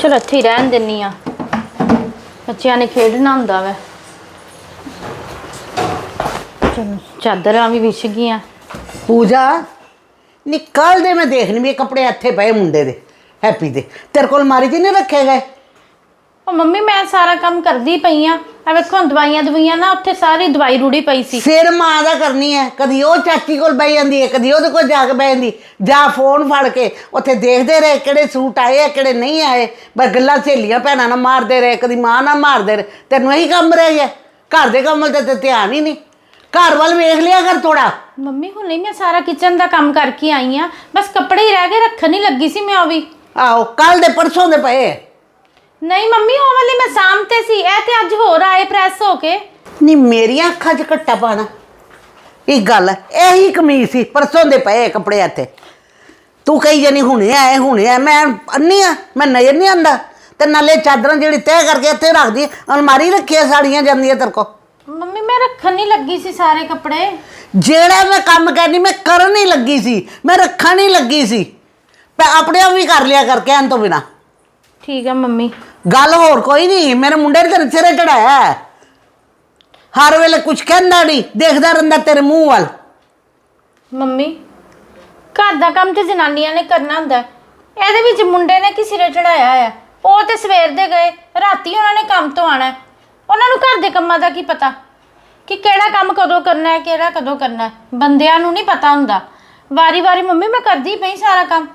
ਚਲ ਇੱਥੇ ਹੀ ਰਹਿਣ ਦਿੰਨੀ ਆ। ਬੱਚਿਆਂ ਨੇ ਖੇਡਣਾ ਹੁੰਦਾ ਵੈ। ਚਲੋ, ਚਾਦਰਾਂ ਵੀ ਵਿਛ ਗਈਆਂ। ਪੂਜਾ ਨਿਕਲ ਦੇ ਮੈਂ ਦੇਖਣੀ ਵੀ ਇਹ ਕੱਪੜੇ ਇੱਥੇ ਪਏ ਮੁੰਡੇ ਦੇ। ਹੈਪੀ ਦੇ। ਤੇਰੇ ਕੋਲ ਮਾਰੀ 'ਚ ਨਹੀਂ ਰੱਖੇ ਗਏ? ਉਹ ਮੰਮੀ ਮੈਂ ਸਾਰਾ ਕੰਮ ਕਰਦੀ ਪਈ ਆ। ਆ ਵੇਖੋ ਹੁਣ ਦਵਾਈਆਂ ਦਵਾਈਆਂ ਨਾ ਉੱਥੇ ਸਾਰੀ ਦਵਾਈ ਰੂੜੀ ਪਈ ਸੀ। ਫਿਰ ਮਾਂ ਦਾ ਕਰਨੀ ਹੈ ਕਦੀ ਉਹ ਚਾਚੀ ਕੋਲ ਬਹਿ ਜਾਂਦੀ ਹੈ ਕਦੀ ਉਹਦੇ ਕੋਲ ਜਾ ਕੇ ਬਹਿ ਜਾਂਦੀ। ਜਾਂ ਫੋਨ ਫੜ ਕੇ ਉੱਥੇ ਦੇਖਦੇ ਰਹੇ ਕਿਹੜੇ ਸੂਟ ਆਏ ਆ ਕਿਹੜੇ ਨਹੀਂ ਆਏ। ਬਸ ਗੱਲਾਂ ਸਹੇਲੀਆਂ ਭੈਣਾਂ ਨਾਲ ਮਾਰਦੇ ਰਹੇ ਕਦੀ ਮਾਂ ਨਾਲ ਮਾਰਦੇ ਰਹੇ। ਤੈਨੂੰ ਇਹੀ ਕੰਮ ਰਹਿ ਗਿਆ। ਘਰ ਦੇ ਕੰਮ ਵੱਲ ਤੇ ਤੇ ਧਿਆਨ ਹੀ ਨਹੀਂ। ਘਰ ਵੱਲ ਵੇਖ ਲਿਆ ਕਰ ਥੋੜਾ ਮੰਮੀ ਹੁਣੇ ਮੈਂ ਸਾਰਾ ਕਿਚਨ ਦਾ ਕੰਮ ਕਰਕੇ ਆਈ ਆ। ਬਸ ਕੱਪੜੇ ਹੀ ਰਹਿ ਗਏ ਰੱਖਣ ਹੀ ਲੱਗੀ ਸੀ ਮੈਂ ਉਹ ਵੀ। ਆਹੋ ਕੱਲ ਦੇ ਪਰਸੋਂ ਦੇ ਪਏ। ਨਹੀਂ ਮੰਮੀ ਉਹ ਵਾਲੀ ਮੈਂ ਤੇ ਸੀ। ਇਹ ਤੇ ਅੱਜ ਹੋਰ ਆਏ ਪ੍ਰੈਸ ਹੋ ਕੇ। ਨਹੀਂ ਮੇਰੀਆਂ ਅੱਖਾਂ 'ਚ ਘੱਟਾ ਪਾਣਾ। ਇਹ ਗੱਲ ਇਹੀ ਕਮੀਜ਼ ਸੀ ਪਰਸੋਂ ਦੇ ਪਏ ਕੱਪੜੇ ਇੱਥੇ। ਤੂੰ ਕਹੀ ਜਾਨੀ ਹੁਣੇ ਆਏ ਹੁਣੇ ਆਏ। ਮੈਂ ਅੰਨੀ ਆ ਮੈਂ ਨਜ਼ਰ ਨਹੀਂ ਆਂਦਾ। ਤੇ ਨਾਲੇ ਚਾਦਰਾਂ ਜਿਹੜੀ ਤੈਅ ਕਰਕੇ ਇੱਥੇ ਰੱਖਦੀ ਅਲਮਾਰੀ ਰੱਖੀਆਂ ਸਾੜੀਆਂ ਜਾਂਦੀਆਂ ਤੇਰੇ ਕੋ ਮੰਮੀ ਮੈਂ ਰੱਖਣ ਨਹੀਂ ਲੱਗੀ ਸੀ ਸਾਰੇ ਕੱਪੜੇ। ਜਿਹੜਾ ਮੈਂ ਕੰਮ ਕਰਨੀ ਮੈਂ ਕਰਨ ਹੀ ਲੱਗੀ ਸੀ। ਮੈਂ ਰੱਖਣ ਨਹੀਂ ਲੱਗੀ ਸੀ। ਮੈਂ ਆਪਣੇ ਆਪ ਵੀ ਕਰ ਲਿਆ ਕਰ ਕਹਿਣ ਤੋਂ ਬਿਨਾ। ਠੀਕ ਆ ਮੰਮੀ। ਗੱਲ ਹੋਰ ਕੋਈ ਨਹੀਂ, ਮੇਰੇ ਮੁੰਡੇ ਨੇ ਤੇਰੇ ਸਿਰੇ ਚੜਾਇਆ ਹੈ। ਹਰ ਵੇਲੇ ਕੁਝ ਕਹਿੰਦਾ ਨਹੀਂ, ਦੇਖਦਾ ਰਹਿੰਦਾ ਤੇਰੇ ਮੂੰਹ ਵੱਲ ਮੰਮੀ, ਘਰ ਦਾ ਕੰਮ ਤੇ ਜਨਾਨੀਆਂ ਨੇ ਕਰਨਾ ਹੁੰਦਾ ਹੈ। ਇਹਦੇ ਵਿੱਚ ਮੁੰਡੇ ਨੇ ਕੀ ਸਿਰੇ ਚੜਾਇਆ ਆ ਉਹ ਤੇ ਸਵੇਰ ਦੇ ਗਏ, ਰਾਤੀ ਉਹਨਾਂ ਨੇ ਕੰਮ ਤੋਂ ਆਣਾ ਹੈ। ਉਹਨਾਂ ਨੂੰ ਘਰ ਦੇ ਕੰਮਾਂ ਦਾ ਕੀ ਪਤਾ ਕਿ ਕਿਹੜਾ ਕੰਮ ਕਦੋਂ ਕਰਨਾ ਹੈ, ਕਿਹੜਾ ਕਦੋਂ ਕਰਨਾ ਹੈ ਬੰਦਿਆਂ ਨੂੰ ਨਹੀਂ ਪਤਾ ਹੁੰਦਾ ਵਾਰੀ-ਵਾਰੀ ਮੰਮੀ, ਮੈਂ ਕਰਦੀ ਪਈ ਸਾਰਾ ਕੰਮ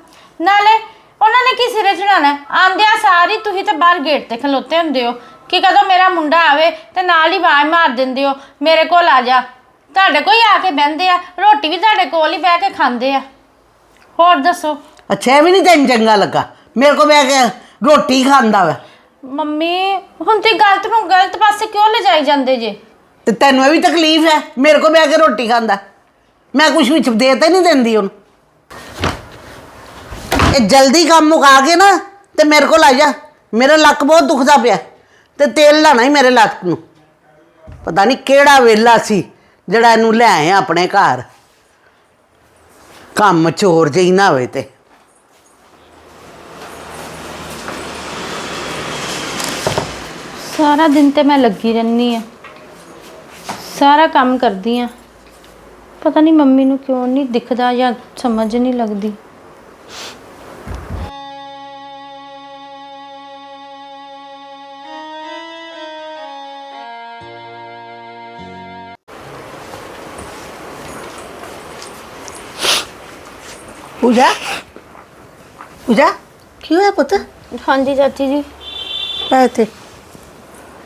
ਨਾਲੇ ਉਹਨਾਂ ਨੇ ਕੀ ਸਿਰੇ ਚੜਾਣਾ ਆਂਦਿਆਂ ਸਾਰੀ ਤੁਸੀਂ ਤਾਂ ਬਾਹਰ ਗੇਟ ਤੇ ਖਲੋਤੇ ਹੁੰਦੇ ਹੋ। ਕਿ ਕਦੋਂ ਮੇਰਾ ਮੁੰਡਾ ਆਵੇ ਤੇ ਨਾਲ ਹੀ ਆਵਾਜ਼ ਮਾਰ ਦਿੰਦੇ ਹੋ ਮੇਰੇ ਕੋਲ ਆ ਜਾ। ਤੁਹਾਡੇ ਕੋਲ ਹੀ ਆ ਕੇ ਬਹਿੰਦੇ ਆ ਰੋਟੀ ਵੀ ਤੁਹਾਡੇ ਕੋਲ ਹੀ ਬਹਿ ਕੇ ਖਾਂਦੇ ਆ। ਹੋਰ ਦੱਸੋ? ਅੱਛਾ ਇਹ ਵੀ ਨਹੀਂ ਤੈਨੂੰ ਚੰਗਾ ਲੱਗਾ? ਮੇਰੇ ਕੋ ਬਹਿ ਕੇ ਰੋਟੀ ਖਾਂਦਾ ਵਾ। ਮੰਮੀ ਹੁਣ ਤੇ ਗਲਤ ਨੂੰ ਗਲਤ ਪਾਸੇ ਕਿਉਂ ਲਿਜਾਈ ਜਾਂਦੇ ਜੇ? ਤੇ ਤੈਨੂੰ ਇਹ ਵੀ ਤਕਲੀਫ ਹੈ ਮੇਰੇ ਕੋ ਬਹਿ ਕੇ ਰੋਟੀ ਖਾਂਦਾ। ਮੈਂ ਕੁਝ ਵਿੱਚ ਦੇ ਤਾਂ ਨਹੀਂ ਦਿੰਦੀ ਉਹਨੂੰ। ਇਹ ਜਲਦੀ ਕੰਮ ਮੁਕਾ ਕੇ ਨਾ ਤੇ ਮੇਰੇ ਕੋਲ ਆ ਜਾ। ਮੇਰਾ ਲੱਕ ਬਹੁਤ ਦੁਖਦਾ ਪਿਆ। ਤੇ ਤੇਲ ਲਾਣਾ ਹੀ ਮੇਰੇ ਲੱਕ ਨੂੰ। ਪਤਾ ਨਹੀਂ ਕਿਹੜਾ ਵੇਲਾ ਸੀ ਜਿਹੜਾ ਇਹਨੂੰ ਲੈ ਆਇਆ ਆਪਣੇ ਘਰ। ਕੰਮ ਚੋਰ ਜਿਹੀ ਨਾ ਹੋਵੇ ਤੇ। ਸਾਰਾ ਦਿਨ ਤੇ ਮੈਂ ਲੱਗੀ ਰਹਿੰਦੀ ਆ। ਸਾਰਾ ਕੰਮ ਕਰਦੀ ਆ। ਪਤਾ ਨਹੀਂ ਮੰਮੀ ਨੂੰ ਕਿਉਂ ਨਹੀਂ ਦਿਖਦਾ ਜਾਂ ਸਮਝ ਨਹੀਂ ਲੱਗਦੀ। ਪੂਜਾ? ਪੂਜਾ ਕੀ ਹੋਇਆ ਪੁੱਤ? ਹਾਂਜੀ ਚਾਚੀ ਜੀ। ਆ ਇੱਥੇ।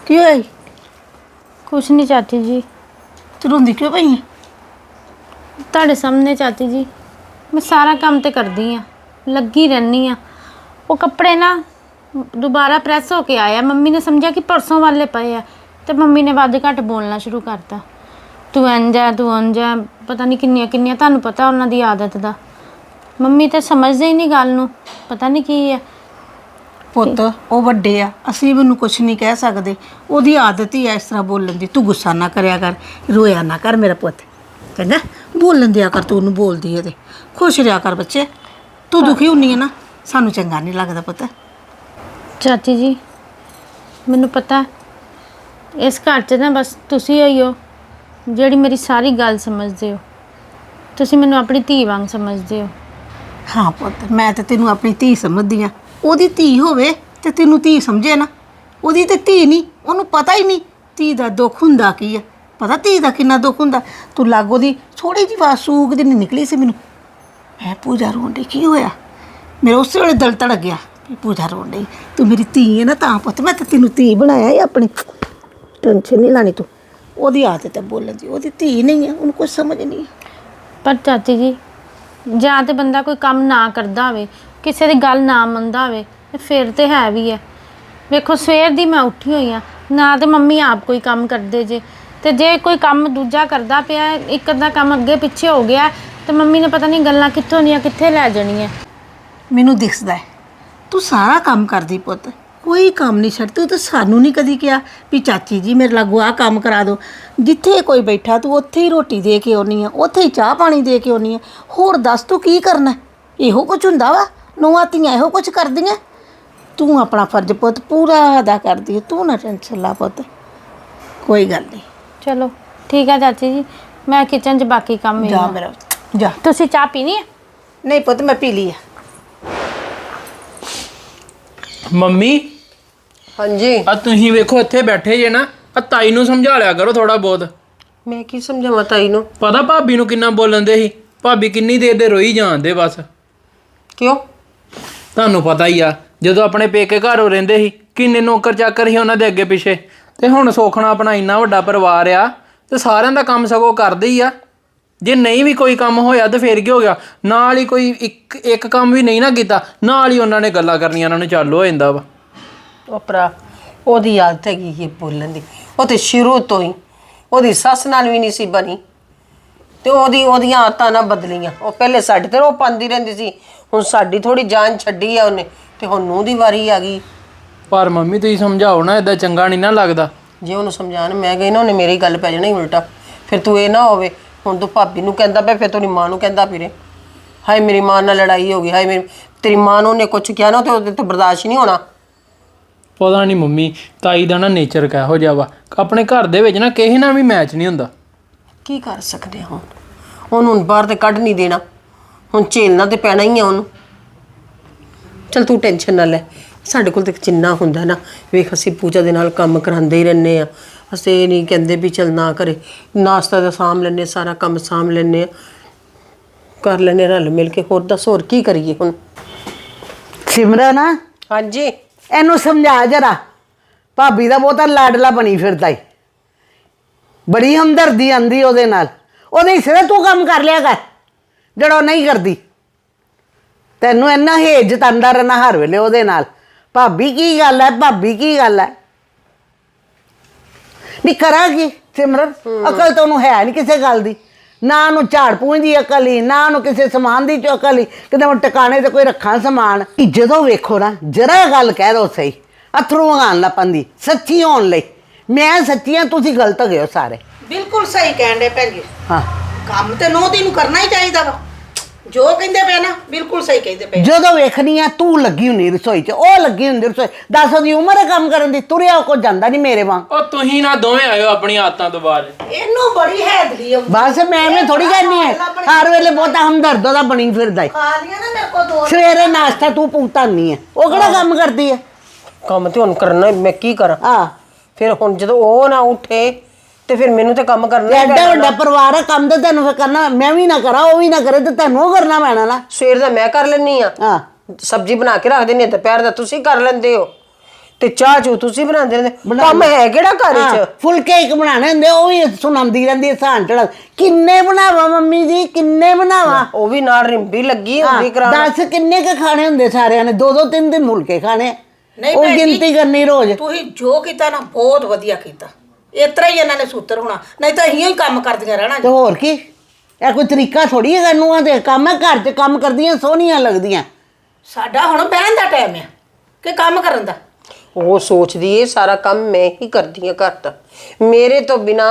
ਕੀ ਹੋਇਆ ਈ? ਕੁਛ ਨਹੀਂ ਚਾਚੀ ਜੀ। ਤੂੰ ਰੋਂਦੀ ਕਿਉਂ ਪਈ ਹੈ ਤੁਹਾਡੇ ਸਾਹਮਣੇ ਚਾਚੀ ਜੀ ਮੈਂ ਸਾਰਾ ਕੰਮ ਤੇ ਕਰਦੀ ਆ ਲੱਗੀ ਰਹਿੰਦੀ ਆ। ਉਹ ਕੱਪੜੇ ਨਾ ਦੁਬਾਰਾ ਪ੍ਰੈਸ ਹੋ ਕੇ ਆਇਆ। ਮੰਮੀ ਨੇ ਸਮਝਿਆ ਕਿ ਪਰਸੋਂ ਵਾਲੇ ਪਏ ਆ ਤੇ ਮੰਮੀ ਨੇ ਵੱਧ ਘੱਟ ਬੋਲਣਾ ਸ਼ੁਰੂ ਕਰਤਾ। ਤੂੰ ਇੰਝ ਹੈ ਤੂੰ ਇੰਝ ਹੈ ਪਤਾ ਨਹੀਂ ਕਿੰਨੀਆਂ ਕਿੰਨੀਆਂ ਤੁਹਾਨੂੰ ਪਤਾ ਉਹਨਾਂ ਦੀ ਆਦਤ ਦਾ। ਮੰਮੀ ਤੇ ਸਮਝਦੇ ਹੀ ਨਹੀਂ ਗੱਲ ਨੂੰ। ਪਤਾ ਨਹੀਂ ਕੀ ਹੈ ਪੁੱਤ ਉਹ ਵੱਡੇ ਆ। ਅਸੀਂ ਵੀ ਉਹਨੂੰ ਕੁਝ ਨਹੀਂ ਕਹਿ ਸਕਦੇ। ਉਹਦੀ ਆਦਤ ਹੀ ਐ ਇਸ ਤਰ੍ਹਾਂ ਬੋਲਣ ਦੀ। ਤੂੰ ਗੁੱਸਾ ਨਾ ਕਰਿਆ ਕਰ। ਰੋਇਆ ਨਾ ਕਰ ਮੇਰਾ ਪੁੱਤ। ਕਹਿੰਦਾ ਬੋਲਣ ਦਿਆ ਕਰ ਤੂੰ ਉਹਨੂੰ ਬੋਲਦੀ ਏ ਤੇ। ਖੁਸ਼ ਰਿਹਾ ਕਰ ਬੱਚੇ। ਤੂੰ ਦੁਖੀ ਹੁੰਨੀ ਹੈ ਨਾ। ਸਾਨੂੰ ਚੰਗਾ ਨਹੀਂ ਲੱਗਦਾ ਪੁੱਤ। ਚਾਚੀ ਜੀ ਮੈਨੂੰ ਪਤਾ। ਹੈ, ਇਸ ਘਰ 'ਚ ਨਾ ਬਸ ਤੁਸੀਂ ਹੀ ਹੋ ਜਿਹੜੀ ਮੇਰੀ ਸਾਰੀ ਗੱਲ ਸਮਝਦੇ ਹੋ। ਤੁਸੀਂ ਮੈਨੂੰ ਆਪਣੀ ਧੀ ਵਾਂਗ ਸਮਝਦੇ ਹੋ। ਹਾਂ ਪੁੱਤ, ਮੈਂ ਤੇ ਤੈਨੂੰ ਆਪਣੀ ਧੀ ਸਮਝਦੀ ਆ ਉਹਦੀ ਧੀ ਹੋਵੇ ਤੇ ਤੈਨੂੰ ਧੀ ਸਮਝੇ ਨਾ। ਉਹਦੀ ਤੇ ਧੀ ਨਹੀਂ, ਉਹਨੂੰ ਪਤਾ ਹੀ ਨਹੀਂ ਧੀ ਦਾ ਦੁੱਖ ਹੁੰਦਾ ਕੀ ਆ। ਪਤਾ ਧੀ ਦਾ ਕਿੰਨਾ ਦੁੱਖ ਹੁੰਦਾ? ਤੂੰ ਲਾਗੋ ਦੀ ਥੋੜੀ ਜਿਹੀ ਆਵਾਜ਼ ਸੂਕ ਦੀ ਨਹੀਂ ਨਿਕਲੀ ਸੀ ਮੈਨੂੰ। ਮੈਂ ਪੂਜਾ ਰੋਣ ਡਈ, ਕੀ ਹੋਇਆ? ਮੇਰਾ ਉਸੇ ਵੇਲੇ ਦਿਲ ਧੜਕ ਗਿਆ ਵੀ ਪੂਜਾ ਡਈ। ਤੂੰ ਮੇਰੀ ਧੀ ਹੈ ਨਾ ਤਾਂ ਪੁੱਤ, ਮੈਂ ਤਾਂ ਤੈਨੂੰ ਧੀ ਬਣਾਇਆ ਹੈ ਆਪਣੀ। ਟੈਨਸ਼ਨ ਨਹੀਂ ਲੈਣੀ ਤੂੰ। ਉਹਦੀ ਆਦਤ ਹੈ ਬੋਲਣ ਦੀ, ਉਹਦੀ ਧੀ ਨਹੀਂ ਹੈ, ਉਹਨੂੰ ਕੁਝ ਸਮਝ ਨਹੀਂ ਹੈ। ਪਰ ਚਾਚੀ ਜੀ ਜਾਂ ਤੇ ਬੰਦਾ ਕੋਈ ਕੰਮ ਨਾ ਕਰਦਾ ਹੋਵੇ ਕਿਸੇ ਦੀ ਗੱਲ ਨਾ ਮੰਨਦਾ ਹੋਵੇ ਤੇ ਫਿਰ ਤੇ ਹੈ ਵੀ ਹੈ। ਵੇਖੋ ਸਵੇਰ ਦੀ ਮੈਂ ਉੱਠੀ ਹੋਈ ਆ ਨਾ ਤੇ ਮੰਮੀ ਆਪ ਕੋਈ ਕੰਮ ਕਰਦੇ ਜੇ ਤੇ ਜੇ ਕੋਈ ਕੰਮ ਦੂਜਾ ਕਰਦਾ ਪਿਆ ਹੈ, ਇੱਕ ਅੱਧਾ ਕੰਮ ਅੱਗੇ ਪਿੱਛੇ ਹੋ ਗਿਆ ਤੇ ਮੰਮੀ ਨੇ ਪਤਾ ਨਹੀਂ ਗੱਲਾਂ ਕਿੱਥੋਂ ਦੀਆਂ ਕਿੱਥੇ ਲੈ ਜਾਣੀਆਂ। ਮੈਨੂੰ ਦਿਖਦਾ ਹੈ ਤੂੰ ਸਾਰਾ ਕੰਮ ਕਰਦੀ ਪੁੱਤ। ਕੋਈ ਕੰਮ ਨਹੀਂ ਛੱਡ ਤੂੰ ਤਾਂ ਸਾਨੂੰ ਨਹੀਂ ਕਦੀ ਕਿਹਾ ਵੀ ਚਾਚੀ ਜੀ ਮੇਰੇ ਲਾਗੂ ਆ ਕੰਮ ਕਰਾ ਦਿਓ। ਜਿੱਥੇ ਕੋਈ ਬੈਠਾ ਤੂੰ ਉੱਥੇ ਹੀ ਰੋਟੀ ਦੇ ਕੇ ਆਉਣੀ ਆ ਉੱਥੇ ਹੀ ਚਾਹ ਪਾਣੀ ਦੇ ਕੇ ਆਉਣੀ ਆ। ਹੋਰ ਦੱਸ ਤੂੰ ਕੀ ਕਰਨਾ? ਇਹੋ ਕੁਝ ਹੁੰਦਾ ਵਾ? ਨੂੰਹਾਂ ਧੀਆਂ ਇਹੋ ਕੁਝ ਕਰਦੀਆਂ? ਤੂੰ ਆਪਣਾ ਫਰਜ਼ ਪੁੱਤ ਪੂਰਾ ਅਦਾ ਕਰਦੀ ਹੈ ਤੂੰ ਨਾ ਟੈਨਸ਼ਨ ਲਾ ਪੁੱਤ। ਕੋਈ ਗੱਲ ਨਹੀਂ। ਚਲੋ ਠੀਕ ਹੈ ਚਾਚੀ ਜੀ। ਮੈਂ ਕਿਚਨ 'ਚ ਬਾਕੀ ਕੰਮ ਜਾ ਮੇਰਾ ਜਾ। ਤੁਸੀਂ ਚਾਹ ਪੀਣੀ ਹੈ ਨਹੀਂ ਪੁੱਤ ਮੈਂ ਪੀ ਲਈ ਆ। ਮੰਮੀ ਹਾਂਜੀ। ਆ ਤੁਸੀਂ ਵੇਖੋ ਇੱਥੇ ਬੈਠੇ ਜੇ ਨਾ ਆ ਤਾਈ ਨੂੰ ਸਮਝਾ ਲਿਆ ਕਰੋ ਥੋੜਾ ਬਹੁਤ। ਮੈਂ ਕੀ ਸਮਝਾਵਾਂ ਤਾਈ ਨੂੰ? ਪਤਾ ਭਾਬੀ ਨੂੰ ਕਿੰਨਾ ਬੋਲਣ ਦੇ ਸੀ? ਭਾਬੀ ਕਿੰਨੀ ਦੇਰ ਦੇ ਰੋਈ ਜਾਂਦੇ ਬਸ। ਕਿਉਂ? ਤੁਹਾਨੂੰ ਪਤਾ ਹੀ ਆ ਜਦੋਂ ਆਪਣੇ ਪੇਕੇ ਘਰੋਂ ਰਹਿੰਦੇ ਸੀ ਕਿੰਨੇ ਨੌਕਰ ਚਾਕਰ ਸੀ ਉਹਨਾਂ ਦੇ ਅੱਗੇ ਪਿੱਛੇ। ਤੇ ਹੁਣ ਸੋਖਣਾ ਆਪਣਾ ਇੰਨਾ ਵੱਡਾ ਪਰਿਵਾਰ ਆ ਤੇ ਸਾਰਿਆਂ ਦਾ ਕੰਮ ਸਗੋਂ ਕਰਦੇ ਹੀ ਆ। ਜੇ ਨਹੀਂ ਵੀ ਕੋਈ ਕੰਮ ਹੋਇਆ ਤੇ ਫੇਰ ਕੀ ਹੋ ਗਿਆ? ਨਾਲ ਹੀ ਕੋਈ ਇੱਕ ਇੱਕ ਕੰਮ ਵੀ ਨਹੀਂ ਨਾ ਕੀਤਾ ਨਾਲ ਹੀ ਉਹਨਾਂ ਨੇ ਗੱਲਾਂ ਕਰਨੀਆਂ ਉਹਨਾਂ ਨੂੰ ਚਾਲੂ ਹੋ ਜਾਂਦਾ ਵਾ। ਉਹ ਭਰਾ ਉਹਦੀ ਆਦਤ ਹੈਗੀ ਇਹ ਬੋਲਣ ਦੀ। ਉਹ ਤੇ ਸ਼ੁਰੂ ਤੋਂ ਹੀ ਉਹਦੀ ਸੱਸ ਨਾਲ ਵੀ ਨਹੀਂ ਸੀ ਬਣੀ। ਤੇ ਉਹਦੀ ਉਹਦੀਆਂ ਆਦਤਾਂ ਨਾ ਬਦਲੀਆਂ। ਉਹ ਪਹਿਲੇ ਸਾਡੇ ਤੇ ਉਹ ਪਾਉਂਦੀ ਰਹਿੰਦੀ ਸੀ ਹੁਣ ਸਾਡੀ ਥੋੜੀ ਜਾਨ ਛੱਡੀ ਆ ਉਹਨੇ ਤੇ ਹੁਣ ਨੂੰ ਦੀ ਵਾਰੀ ਆ ਗਈ। ਪਰ ਮੰਮੀ ਤੁਸੀਂ ਸਮਝਾਓ ਨਾ ਇਦਾਂ ਚੰਗਾ ਨਹੀਂ ਨਾ ਲੱਗਦਾ। ਜੇ ਉਹਨੂੰ ਸਮਝਾਣ ਮੈਂ ਗਈ ਨਾ ਉਹਨੇ ਮੇਰੀ ਗੱਲ ਪੈ ਜਾਣਾ ਹੀ ਉਲਟਾ। ਫਿਰ ਤੂੰ ਇਹ ਨਾ ਹੋਵੇ ਹੁਣ ਤੂੰ ਭਾਬੀ ਨੂੰ ਕਹਿੰਦਾ ਪਿਆ ਫਿਰ ਤੇਰੀ ਮਾਂ ਨੂੰ ਕਹਿੰਦਾ ਫਿਰੇ। ਹਾਏ ਮੇਰੀ ਮਾਂ ਨਾਲ ਲੜਾਈ ਹੋ ਗਈ ਹਾਏ ਮੇਰੀ ਤੇਰੀ ਮਾਂ ਨੂੰ ਉਹਨੇ ਕੁਝ ਕਿਹਾ ਨਾ ਤੇ ਉਹਦੇ ਤੋਂ ਬਰਦਾਸ਼ਤ ਨਹੀਂ ਹੋਣਾ। ਪਤਾ ਨਹੀਂ ਮੰਮੀ ਤਾਈ ਦਾ ਨਾ ਨੇਚਰ ਕਿਹੋ ਜਿਹਾ ਵਾ। ਆਪਣੇ ਘਰ ਦੇ ਵਿੱਚ ਨਾ ਕਿਸੇ ਨਾਲ ਵੀ ਮੈਚ ਨਹੀਂ ਹੁੰਦਾ। ਕੀ ਕਰ ਸਕਦੇ ਹਾਂ ਹੁਣ? ਉਹਨੂੰ ਹੁਣ ਬਾਹਰ ਤੇ ਕੱਢ ਨਹੀਂ ਦੇਣਾ। ਹੁਣ ਝੇਲਣਾ ਤੇ ਪੈਣਾ ਹੀ ਆ ਉਹਨੂੰ। ਚਲ ਤੂੰ ਟੈਨਸ਼ਨ ਨਾ ਲੈ। ਸਾਡੇ ਕੋਲ ਤੇ ਜਿੰਨਾ ਹੁੰਦਾ ਨਾ ਵੇਖ ਅਸੀਂ ਪੂਜਾ ਦੇ ਨਾਲ ਕੰਮ ਕਰਾਉਂਦੇ ਹੀ ਰਹਿੰਦੇ ਆ। ਅਸੀਂ ਇਹ ਨਹੀਂ ਕਹਿੰਦੇ ਵੀ ਚਲ ਨਾ ਕਰੇ। ਨਾਸ਼ਤਾ ਦਾ ਸਾਂਭ ਲੈਂਦੇ ਸਾਰਾ ਕੰਮ ਸਾਂਭ ਲੈਂਦੇ ਆ ਕਰ ਲੈਂਦੇ ਰਲ ਮਿਲ ਕੇ। ਹੋਰ ਦੱਸ ਹੋਰ ਕੀ ਕਰੀਏ ਹੁਣ? ਸਿਮਰਨ? ਹਾਂਜੀ। ਇਹਨੂੰ ਸਮਝਾ ਜਰਾ। ਭਾਬੀ ਦਾ ਬਹੁਤਾ ਲਾਡਲਾ ਬਣੀ ਫਿਰਦਾ ਈ। ਬੜੀ ਹਮਦਰਦੀ ਆਂਦੀ ਉਹਦੇ ਨਾਲ। ਉਹਦੇ ਸਿਰੇ ਤੂੰ ਕੰਮ ਕਰ ਲਿਆ ਕਰ। ਜਿਹੜਾ ਉਹ ਨਹੀਂ ਕਰਦੀ। ਤੈਨੂੰ ਇੰਨਾ ਹੇਜ ਤੰਦਾ ਰਹਿਣਾ ਹਰ ਵੇਲੇ ਉਹਦੇ ਨਾਲ। ਭਾਬੀ ਕੀ ਗੱਲ ਹੈ ਭਾਬੀ ਕੀ ਗੱਲ ਹੈ ਨਹੀਂ ਕਰਾਂ ਕੀ ਸਿਮਰਨ? ਅਕਲ ਤਾਂ ਉਹਨੂੰ ਹੈ ਨਹੀਂ ਕਿਸੇ ਗੱਲ ਦੀ। ਨਾ ਉਹਨੂੰ ਝਾੜ ਪੂੰਝ ਦੀ ਅਕਲ ਹੀ ਨਾ ਉਹਨੂੰ ਕਿਸੇ ਸਮਾਨ ਦੀ ਚੋ ਅਕਲ ਹੀ ਕਿਤੇ ਹੁਣ ਟਿਕਾਣੇ ਤੇ ਕੋਈ ਰੱਖਾਂ ਸਮਾਨ। ਕਿ ਜਦੋਂ ਵੇਖੋ ਨਾ ਜਰਾ ਗੱਲ ਕਹਿ ਦੋ ਸਹੀ ਅਥਰੂ ਆਣ ਲਾ ਪੰਦੀ ਸੱਚੀ ਹੋਣ ਲਈ। ਮੈਂ ਸੱਚੀਆਂ ਤੁਸੀਂ ਗਲਤ ਗਏ ਹੋ ਸਾਰੇ। ਬਿਲਕੁਲ ਸਹੀ ਕਹਿਣ ਦੇ ਭੈਣ ਜੀ। ਹਾਂ। ਕੰਮ ਤੇ ਨੋ ਦੀ ਨੂੰ ਕਰਨਾ ਹੀ ਚਾਹੀਦਾ ਵਾ। ਜੋ ਕਹਿੰਦੇ ਪਏ ਨਾ ਬਿਲਕੁਲ ਸਹੀ ਕਹਿੰਦੇ ਪਏ ਜਦੋਂ ਵੇਖਣੀ ਆ ਤੂੰ ਲੱਗੀ ਹੁੰਦੀ ਰਸੋਈ 'ਚ ਉਹ ਲੱਗੀ ਹੁੰਦੀ ਰਸੋਈ। ਦੱਸ ਉਹਦੀ ਉਮਰ ਹੈ ਕੰਮ ਕਰਨ ਦੀ? ਤੁਰਿਆ ਕੋ ਜਾਂਦਾ ਨਹੀਂ ਮੇਰੇ ਵਾਂਗ। ਉਹ ਤੁਸੀਂ ਨਾ ਦੋਵੇਂ ਆਇਓ ਆਪਣੀ ਆਦਤਾਂ ਤੋਂ ਬਾਅਦ। ਇਹਨੂੰ ਬੜੀ ਹੈਦਰੀ ਆ ਬਸ ਮੈਂ ਵੀ ਥੋੜੀ ਕਹਿੰਦੀ ਹੈ ਹਰ ਵੇਲੇ ਬਹੁਤਾ ਹਮਦਰਦ ਦਾ ਬਣੀ ਫਿਰਦਾ ਈ ਖਾ ਲੀਆਂ ਨਾ ਮੇਰੇ ਕੋ ਦੋ ਸਵੇਰੇ ਨਾਸ਼ਤਾ ਤੂੰ ਪੂਤਾਨੀ ਹੈ। ਉਹ ਕਿਹੜਾ ਕੰਮ ਕਰਦੀ ਹੈ? ਕੰਮ ਤੇ ਹੁਣ ਕਰਨਾ ਹੀ, ਮੈਂ ਕੀ ਕਰਾਂ? ਆ ਫਿਰ ਹੁਣ ਜਦੋਂ ਉਹ ਨਾ ਉੱਠੇ ਤੇ ਫਿਰ ਮੈਨੂੰ ਤੇ ਕੰਮ ਕਰਨਾ ਹੀ ਐਡਾ ਵੱਡਾ ਪਰਿਵਾਰ ਹੈ ਕੰਮ ਤਾਂ ਤੈਨੂੰ ਫਿਰ ਕਰਨਾ ਮੈਂ ਵੀ ਨਾ ਕਰਾਂ ਉਹ ਵੀ ਨਾ ਕਰੇ ਤੇ ਤੈਨੂੰ ਉਹ ਕਰਨਾ ਪੈਣਾ ਨਾ। ਸਵੇਰ ਦਾ ਮੈਂ ਕਰ ਲੈਣੀ ਆ। ਹਾਂ। ਸਬਜ਼ੀ ਬਣਾ ਕੇ ਰੱਖ ਦਿੰਦੀ ਹਾਂ ਦੁਪਹਿਰ ਦਾ ਤੁਸੀਂ ਕਰ ਲੈਂਦੇ ਹੋ। ਤੇ ਚਾਹ ਚੂ ਤੁਸੀਂ ਬਣਾਉਂਦੇ ਰਹਿੰਦੇ ਕੰਮ ਹੈ ਕਿਹੜਾ ਘਰ ਹਾਂ, ਵਿੱਚ? ਫੁਲਕੇ ਇੱਕ ਬਣਾਣੇ ਹੁੰਦੇ ਉਹ ਵੀ ਸੁਣਾਉਂਦੀ ਰਹਿੰਦੀ ਹੈ ਸਾਂ ਚੜਾ ਕਿੰਨੇ ਬਣਾਵਾ ਮੰਮੀ ਜੀ ਕਿੰਨੇ ਬਣਾਵਾ? ਉਹ ਵੀ ਨਾਲ ਰਿੰਬੀ ਲੱਗੀ ਹੁੰਦੀ ਕਰਾ ਦੱਸ ਕਿੰਨੇ ਕ ਖਾਣੇ ਹੁੰਦੇ ਸਾਰਿਆਂ ਨੇ? ਦੋ ਦੋ ਤਿੰਨ ਤਿੰਨ ਫੁਲਕੇ ਖਾਣੇ। ਨਹੀਂ ਉਹ ਭੈਣ ਜੀ। ਗਿਣਤੀ ਕਰਨੀ ਰੋਜ਼। ਤੁਸੀਂ ਜੋ ਕੀਤਾ ਨਾ ਬਹੁਤ ਵਧੀਆ ਕੀਤਾ। ਇਸ ਤਰ੍ਹਾਂ ਹੀ ਇਹਨਾਂ ਨੇ ਸੂਤਰ ਹੋਣਾ ਨਹੀਂ ਤਾਂ ਅਸੀਂ ਹੀ ਕੰਮ ਕਰਦੀਆਂ ਰਹਿਣਾ ਤੇ ਹੋਰ ਕੀ? ਇਹ ਕੋਈ ਤਰੀਕਾ ਥੋੜੀ ਹੈ ਕਰਨੂਆ ਤੇ ਕੰਮ ਹੈ ਘਰ 'ਚ ਕੰਮ ਕਰਦੀਆਂ ਸੋਹਣੀਆਂ ਲੱਗਦੀਆਂ। ਸਾਡਾ ਹੁਣ ਬਹਿਣ ਦਾ ਟਾਈਮ ਆ ਕਿ ਕੰਮ ਕਰਨ ਦਾ? ਉਹ ਸੋਚਦੀ ਏ ਸਾਰਾ ਕੰਮ ਮੈਂ ਹੀ ਕਰਦੀ ਹਾਂ ਘਰ ਦਾ ਮੇਰੇ ਤੋਂ ਬਿਨਾ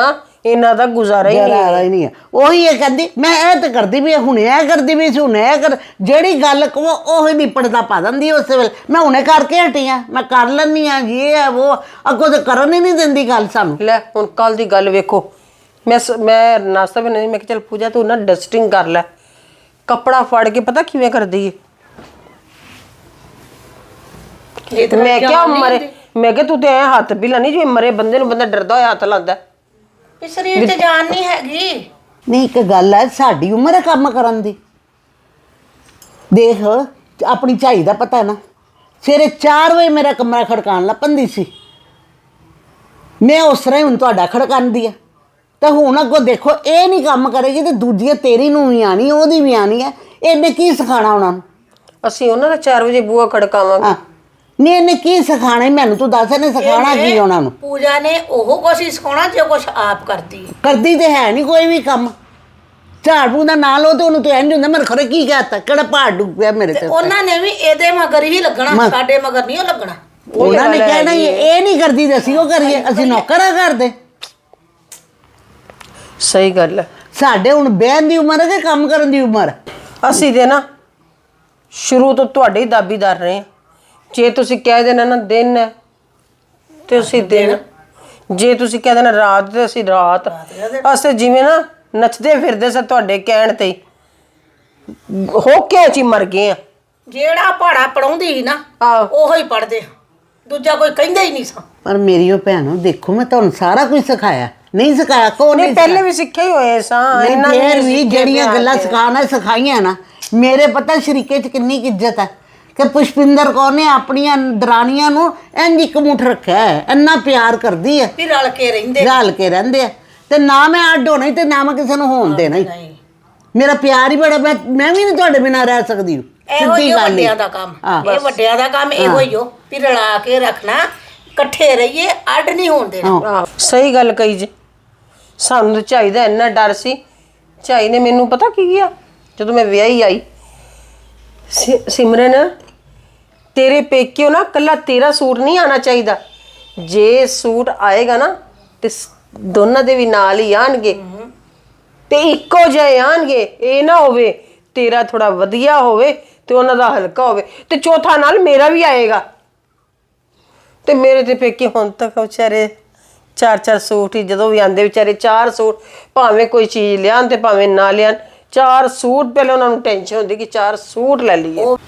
ਇਹਨਾਂ ਦਾ ਗੁਜ਼ਾਰਾ ਹੀ ਨਹੀਂ ਜਰਾ ਹੀ। ਨਹੀਂ ਹੈ। ਉਹੀ ਇਹ ਕਹਿੰਦੀ ਮੈਂ ਇਹ ਤੇ ਕਰਦੀ ਵੀ ਹੁਣੇ ਇਹ ਕਰਦੀ ਵੀ ਸੀ ਹੁਣੇ ਇਹ ਕਰ ਜਿਹੜੀ ਗੱਲ ਕਹੋ ਉਹ ਹੀ ਨਿਪੜਦਾ ਪਾ ਦਿੰਦੀ ਉਸ ਵੇਲੇ। ਮੈਂ ਹੁਣੇ ਕਰਕੇ ਹਟੀ ਆ ਮੈਂ ਕਰ ਲੈਣੀ ਆ ਇਹ ਹੈ ਉਹ ਅੱਗੋਂ ਤੇ ਕਰਨ ਹੀ ਨਹੀਂ ਦਿੰਦੀ ਗੱਲ ਸਾਨੂੰ। ਲੈ ਹੁਣ ਕੱਲ ਦੀ ਗੱਲ ਵੇਖੋ। ਮੈਂ ਸ- ਮੈਂ ਨਾਸ਼ਤਾ ਵੀ ਨਹੀਂ ਮੈਂ ਕਿਹਾ ਚਲ ਪੂਜਾ ਤੂੰ ਨਾ ਡਸਟਿੰਗ ਕਰ ਲੈ। ਕੱਪੜਾ ਫੜ ਕੇ ਪਤਾ ਕਿਵੇਂ ਕਰਦੀ ਏ? ਇਹ ਤਾਂ ਮੈਂ ਕਿਹਾ ਮਰੇ ਮੈਂ ਕਿਹਾ ਤੂੰ ਤੇ ਐ ਹੱਥ ਵੀ ਲਾਣੀ ਜਿਵੇਂ ਮਰੇ ਬੰਦੇ ਨੂੰ ਬੰਦਾ ਡਰਦਾ ਹੋਇਆ ਹੱਥ ਲਾਉਂਦਾ। ਇਹ ਸਰੀਰ 'ਚ ਜਾਨ ਨਹੀਂ ਹੈਗੀ। ਨਹੀਂ ਇੱਕ ਗੱਲ ਹੈ ਸਾਡੀ ਉਮਰ ਹੈ ਕੰਮ ਕਰਨ ਦੀ। ਦੇਖ ਆਪਣੀ ਝਾਈ ਦਾ ਪਤਾ ਨਾ। ਸਵੇਰੇ 4 ਵਜੇ ਮੇਰਾ ਕਮਰਾ ਖੜਕਾਉਣ ਲੱਗ ਪੰਦੀ ਸੀ। ਮੈਂ ਉਸ ਤਰ੍ਹਾਂ ਹੀ ਹੁਣ ਤੁਹਾਡਾ ਖੜਕਾਉਂਦੀ ਆ। ਤੇ ਹੁਣ ਅੱਗੋਂ ਦੇਖੋ ਇਹ ਨਹੀਂ ਕੰਮ ਕਰੇਗੀ ਤੇ ਦੂਜੀ ਤੇਰੀ ਨੂੰ ਵੀ ਆਣੀ ਉਹਦੀ ਵੀ ਆਣੀ ਹੈ ਇਹਨੇ ਕੀ ਸਿਖਾਣਾ ਉਹਨਾਂ ਨੂੰ? ਅਸੀਂ ਉਹਨਾਂ ਦਾ 4 ਵਜੇ ਬੂਆ ਖੜਕਾਵਾਂਗੇ। ਨਹੀਂ ਇਹਨੇ ਕੀ ਸਿਖਾਣਾ ਈ? ਮੈਨੂੰ ਤੂੰ ਦੱਸ ਇਹਨੇ ਸਿਖਾਣਾ ਕੀ ਉਹਨਾਂ ਨੂੰ? ਪੂਜਾ ਨੇ ਉਹ ਕੋਸ਼ਿਸ਼ ਸਿਖਾਉਣਾ ਜੋ ਕੁਛ ਆਪ ਕਰਦੀ ਹੈ ਕਰਦੀ ਤੇ ਹੈ ਨਹੀਂ ਕੋਈ ਵੀ ਕੰਮ। ਝਾੜੂ ਦਾ ਨਾਂ ਲਓ ਤੇ ਉਹਨੂੰ ਤੇ ਇੰਜ ਹੁੰਦਾ ਮੇਰੇ ਖਰੇ ਕੀ ਕਹਤਾ? ਕਿਹੜਾ ਪਹਾੜ ਡੁੱਬ ਗਿਆ ਮੇਰੇ ਤੇ ਉਹਨਾਂ ਨੇ ਵੀ ਇਹਦੇ ਮਗਰ ਹੀ ਲੱਗਣਾ ਸਾਡੇ ਮਗਰ ਨਹੀਂ ਉਹ ਲੱਗਣਾ। ਉਹਨਾਂ ਨੇ ਕਹਿਣਾ ਹੀ ਇਹ ਨਹੀਂ ਕਰਦੀ ਤੇ ਅਸੀਂ ਉਹ ਕਰੀਏ ਅਸੀਂ ਨੌਕਰਾਂ ਕਰਦੇ ਸਹੀ ਗੱਲ ਹੈ। ਸਾਡੇ ਹੁਣ ਬਹਿਣ ਦੀ ਉਮਰ ਹੈ ਕਿ ਕੰਮ ਕਰਨ ਦੀ ਉਮਰ? ਅਸੀਂ ਤੇ ਨਾ ਸ਼ੁਰੂ ਤੋਂ ਤੁਹਾਡੇ ਹੀ ਦਾਬੀਦਾਰ ਰਹੇ ਹਾਂ। ਜੇ ਤੁਸੀਂ ਕਹਿ ਦੇਣਾ ਨਾ ਦਿਨ ਹੈ ਤੇ ਅਸੀਂ ਦਿਨ। ਜੇ ਤੁਸੀਂ ਕਹਿ ਦੇਣਾ ਰਾਤ ਤੇ ਅਸੀਂ ਰਾਤ। ਅਸੀਂ ਜਿਵੇਂ ਨਾ ਨੱਚਦੇ ਫਿਰਦੇ ਸਾਂ ਤੁਹਾਡੇ ਕਹਿਣ ਤੇ ਹੀ। ਹੋ ਕੇ ਚ ਹੀ ਮਰ ਗਏ ਆ ਜਿਹੜਾ ਪਹਾੜਾ ਪੜਾਉਂਦੀ ਸੀ ਨਾ ਆਹੋ। ਉਹੋ ਹੀ ਪੜਦੇ ਦੂਜਾ ਕੋਈ ਕਹਿੰਦਾ ਹੀ ਨਹੀਂ ਸਾਂ। ਪਰ ਮੇਰੀ ਉਹ ਭੈਣੋ ਦੇਖੋ ਮੈਂ ਤੁਹਾਨੂੰ ਸਾਰਾ ਕੁਝ ਸਿਖਾਇਆ। ਨਹੀਂ ਸਿਖਾਇਆ ਕੋ ਨਹੀਂ ਨਹੀਂ ਪਹਿਲੇ ਵੀ ਸਿੱਖੇ ਹੀ ਹੋਏ ਸਾਂ ਨਹੀਂ ਫੇਰ ਨਹੀਂ ਵੀ ਸਿੱਖੇ ਜਿਹੜੀਆਂ ਗੱਲਾਂ ਤੇ। ਸਿਖਾਣਾ ਸਿਖਾਈਆਂ ਨਾ। ਮੇਰੇ ਪਤਾ ਸ਼ਰੀਕੇ 'ਚ ਕਿੰਨੀ ਕੁ ਇੱਜ਼ਤ ਹੈ। ਕਿ ਪੁਸ਼ਪਿੰਦਰ ਕੌਰ ਨੇ ਆਪਣੀਆਂ ਦਰਾਣੀਆਂ ਨੂੰ ਇੰਜ ਇੱਕ ਮੁੱਠ ਰੱਖਿਆ ਹੈ ਇੰਨਾ ਪਿਆਰ ਕਰਦੀ ਹੈ। ਵੀ ਰਲ ਕੇ ਰਹਿੰਦੇ ਰਲ ਕੇ ਰਹਿੰਦੇ ਆ। ਤੇ ਨਾ ਮੈਂ ਅੱਡ ਹੋਣਾ ਤੇ ਨਾ ਮੈਂ ਕਿਸੇ ਨੂੰ ਹੋਣ ਦੇਣਾ। ਨਹੀਂ। ਮੇਰਾ ਪਿਆਰ ਹੀ ਬੜਾ ਮੈਂ ਮੈਂ ਵੀ ਨਹੀਂ ਤੁਹਾਡੇ ਬਿਨਾਂ ਰਹਿ ਸਕਦੀ। ਇਹੋ ਹੀ। ਵੱਡਿਆਂ ਦਾ ਕੰਮ। ਇਹ ਵੱਡਿਆਂ ਦਾ ਕੰਮ ਇਹੋ ਹੀ ਹੋ ਵੀ ਰਲਾ ਕੇ ਰੱਖਣਾ ਇਕੱਠੇ ਰਹੀਏ ਅੱਡ ਨਹੀਂ ਹੋਣ ਦੇਣਾ। ਸਹੀ ਗੱਲ ਕਹੀ ਜੀ। ਸਾਨੂੰ ਚਾਹੀਦਾ ਇੰਨਾ ਡਰ ਸੀ। ਝਾਈ ਨੇ ਮੈਨੂੰ ਪਤਾ ਕੀ ਕੀਤਾ ਜਦੋਂ ਮੈਂ ਵਿਆਹੀ ਆਈ ਸਿਮਰਨ ਤੇਰੇ ਪੇਕਿਓ ਨਾ ਕੱਲਾ ਤੇਰਾ ਸੂਟ ਨਹੀਂ ਆਣਾ ਚਾਹੀਦਾ। ਜੇ ਸੂਟ ਆਏਗਾ ਨਾ ਤੇ ਸ- ਦੋਨਾਂ ਦੇ ਵੀ ਨਾਲ ਹੀ ਆਣਗੇ। ਤੇ ਇੱਕੋ ਜਿਹੇ ਆਣਗੇ। ਇਹ ਨਾ ਹੋਵੇ ਤੇਰਾ ਥੋੜਾ ਵਧੀਆ ਹੋਵੇ ਤੇ ਉਹਨਾਂ ਦਾ ਹਲਕਾ ਹੋਵੇ। ਤੇ ਚੌਥਾ ਨਾਲ ਮੇਰਾ ਵੀ ਆਏਗਾ। ਤੇ ਮੇਰੇ ਤੇ ਪੇਕੇ ਹੁਣ ਤੱਕ ਵਿਚਾਰੇ ਚਾਰ ਚਾਰ ਸੂਟ ਹੀ, ਜਦੋਂ ਵੀ ਆਂਦੇ ਵਿਚਾਰੇ ਚਾਰ ਸੂਟ, ਭਾਵੇਂ ਕੋਈ ਚੀਜ਼ ਲਿਆਣ ਤੇ ਭਾਵੇਂ ਨਾ ਲਿਆਣ ਚਾਰ ਸੂਟ ਪਹਿਲਾਂ ਉਹਨਾਂ ਨੂੰ ਟੈਨਸ਼ਨ ਹੁੰਦੀ ਕਿ ਚਾਰ ਸੂਟ ਲੈ ਲਈਏ। ਉਹ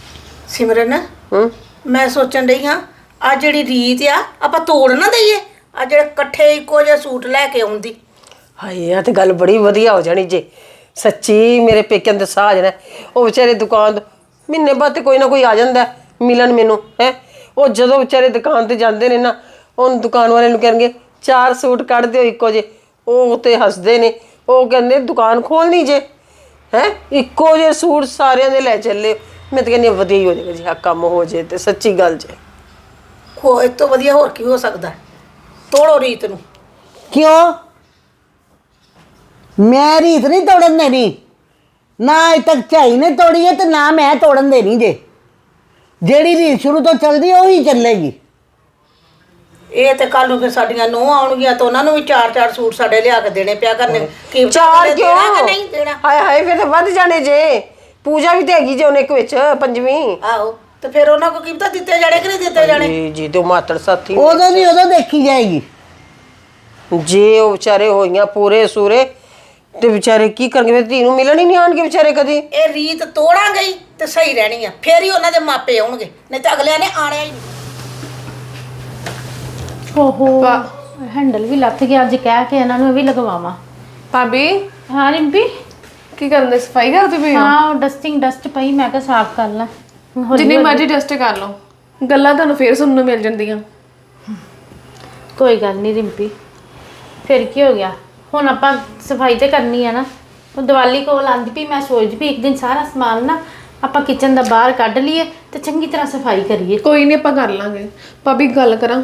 ਸਿਮਰਨ ਹੂੰ। ਮੈਂ ਸੋਚਣ ਡਈ ਹਾਂ ਆ ਜਿਹੜੀ ਰੀਤ ਆ ਆਪਾਂ ਤੋੜ ਨਾ ਦਈਏ। ਆ ਜਿਹੜੇ ਇਕੱਠੇ ਇੱਕੋ ਜਿਹੇ ਸੂਟ ਲੈ ਕੇ ਆਉਂਦੀ। ਹਾਏ ਆ ਤੇ ਗੱਲ ਬੜੀ ਵਧੀਆ ਹੋ ਜਾਣੀ ਜੇ। ਸੱਚੀ ਮੇਰੇ ਪੇਕਿਆਂ ਦੇ ਸਾਹ ਜਣਾ ਉਹ ਵਿਚਾਰੇ ਦੁਕਾਨ ਤੋਂ ਮਹੀਨੇ ਬਾਅਦ ਤੇ ਕੋਈ ਨਾ ਕੋਈ ਆ ਜਾਂਦਾ ਹੈ ਮਿਲਣ ਮੈਨੂੰ ਹੈ। ਉਹ ਜਦੋਂ ਵਿਚਾਰੇ ਦੁਕਾਨ ਤੇ ਜਾਂਦੇ ਨੇ ਨਾ ਉਹ ਦੁਕਾਨ ਵਾਲੇ ਨੂੰ ਕਹਿਣਗੇ ਚਾਰ ਸੂਟ ਕੱਢ ਦਿਓ ਇੱਕੋ ਜੇ ਉਹ ਤੇ ਹੱਸਦੇ ਨੇ। ਉਹ ਕਹਿੰਦੇ ਦੁਕਾਨ ਖੋਲਣੀ ਜੇ ਹੈ। ਇੱਕੋ ਜੇ ਸੂਟ ਸਾਰਿਆਂ ਦੇ ਲੈ ਚੱਲੇ ਮੈਂ ਤਾਂ ਕਹਿੰਦੀ ਹਾਂ ਵਧੀਆ ਹੀ ਹੋ ਜਾਏਗਾ ਜੀ ਆ ਕੰਮ ਹੋ ਜੇ ਤੇ ਸੱਚੀ ਗੱਲ ਜੇ। ਹੋ ਇਸ ਤੋਂ ਵਧੀਆ ਹੋਰ ਕੀ ਹੋ ਸਕਦਾ ਤੋੜੋ ਰੀਤ ਨੂੰ। ਕਿਉਂ? ਮੈਂ ਰੀਤ ਨਹੀਂ ਤੋੜਨ ਦੇਣੀ। ਨਾ ਅਜੇ ਤੱਕ ਝਾਈ ਨੇ ਤੋੜੀ ਹੈ ਤੇ ਨਾ ਮੈਂ ਤੋੜਨ ਦੇਣੀ ਜੇ। ਜਿਹੜੀ ਰੀਤ ਸ਼ੁਰੂ ਤੋਂ ਚੱਲਦੀ ਹੈ ਉਹੀ ਚੱਲੇਗੀ। ਇਹ ਤੇ ਕੱਲ ਨੂੰ ਫਿਰ ਸਾਡੀਆਂ ਨੂੰਹ ਆਉਣਗੀਆਂ ਤਾਂ ਉਹਨਾਂ ਨੂੰ ਵੀ ਚਾਰ ਚਾਰ ਸੂਟ ਸਾਡੇ ਲਿਆ ਕੇ ਦੇਣੇ ਪਿਆ ਕਰਨੇ। ਕੀ ਪਤਾ ਚਾਰ ਉਹਨੇ ਕਿਉਂ ਦੇਣਾ ਕਿ ਨਹੀਂ ਦੇਣਾ? ਹਾਏ ਹਾਏ ਫਿਰ ਤਾਂ ਵੱਧ ਜਾਣੇ ਜੇ। ਪੂਜਾ ਵੀ ਤੇ ਹੈਗੀ ਜੇ ਉਹਨੇ ਇੱਕ ਵਿੱਚ ਪੰਜਵੀਂ। ਆਹੋ ਤੇ ਫਿਰ ਉਹਨਾਂ ਕੋ ਕੀ ਪਤਾ ਦਿੱਤੇ ਜਾਣੇ ਕਿ ਨਹੀਂ ਦਿੱਤੇ ਜਾਣੇ? ਜੀ ਜੀ ਤੇ ਉਹ ਮਾਤੜ ਸਾਥੀ। ਉਦੋਂ ਨਹੀਂ ਉਦੋਂ ਦੇਖੀ ਜਾਏਗੀ। ਜੇ ਉਹ ਵਿਚਾਰੇ ਹੋਈਆਂ ਪੂਰੇ ਸੂਰੇ ਤੇ ਵਿਚਾਰੇ ਕੀ ਕਰਨਗੇ? ਮੇਰੀ ਧੀ ਨੂੰ ਮਿਲਣ ਹੀ ਨਹੀਂ ਆਣਗੇ ਵਿਚਾਰੇ ਕਦੀ। ਇਹ ਰੀਤ ਤੋੜਾਂਗੇ ਹੀ ਤੇ ਸਹੀ ਰਹਿਣੀ ਆ ਫੇਰ ਹੀ ਉਹਨਾਂ ਦੇ ਮਾਪੇ ਆਉਣਗੇ ਨਹੀਂ ਤਾਂ ਅਗਲਿਆਂ ਨੇ ਆਣਿਆ ਹੀ ਨਹੀਂ। ਓਹੋ ਹੈਂਡਲ ਵੀ ਲੱਥ ਗਿਆ ਅੱਜ ਕਹਿ ਕੇ ਇਹਨਾਂ ਨੂੰ ਇਹ ਵੀ ਲਗਵਾਵਾਂ। ਭਾਬੀ? ਹਾਂ ਰਿੰਪੀ? ਕੀ ਕਰਨ ਦੇ ਸਫ਼ਾਈ ਕਰਦੇ ਪਏ ਹੋ? ਹਾਂ ਡਸਟਿੰਗ ਡਸਟ ਪਈ ਮੈਂ ਕਿਹਾ ਸਾਫ਼ ਕਰ ਲਾਂ। ਹੌਲੀ ਜਿੰਨੀ। ਮਰਜ਼ੀ ਡਸਟ ਕਰ ਲਓ। ਗੱਲਾਂ ਤੁਹਾਨੂੰ ਫੇਰ ਸੁਣਨ ਨੂੰ ਮਿਲ ਜਾਂਦੀਆਂ। ਕੋਈ ਗੱਲ ਨਹੀਂ ਰਿੰਪੀ। ਫਿਰ ਕੀ ਹੋ ਗਿਆ? ਹੁਣ ਆਪਾਂ ਸਫ਼ਾਈ ਤੇ ਕਰਨੀ ਆ ਨਾ। ਉਹ ਦੀਵਾਲੀ ਕੋਲ ਆਂਦੀ ਪਈ ਮੈਂ ਸੋਚਦੀ ਵੀ ਇੱਕ ਦਿਨ ਸਾਰਾ ਸਮਾਨ ਨਾ ਆਪਾਂ ਕਿਚਨ ਦਾ ਬਾਹਰ ਕੱਢ ਲਈਏ ਤੇ ਚੰਗੀ ਤਰ੍ਹਾਂ ਸਫ਼ਾਈ ਕਰੀਏ। ਕੋਈ ਨਹੀਂ ਆਪਾਂ ਕਰ ਲਾਂਗੇ। ਭਾਬੀ ਗੱਲ ਕਰਾਂ?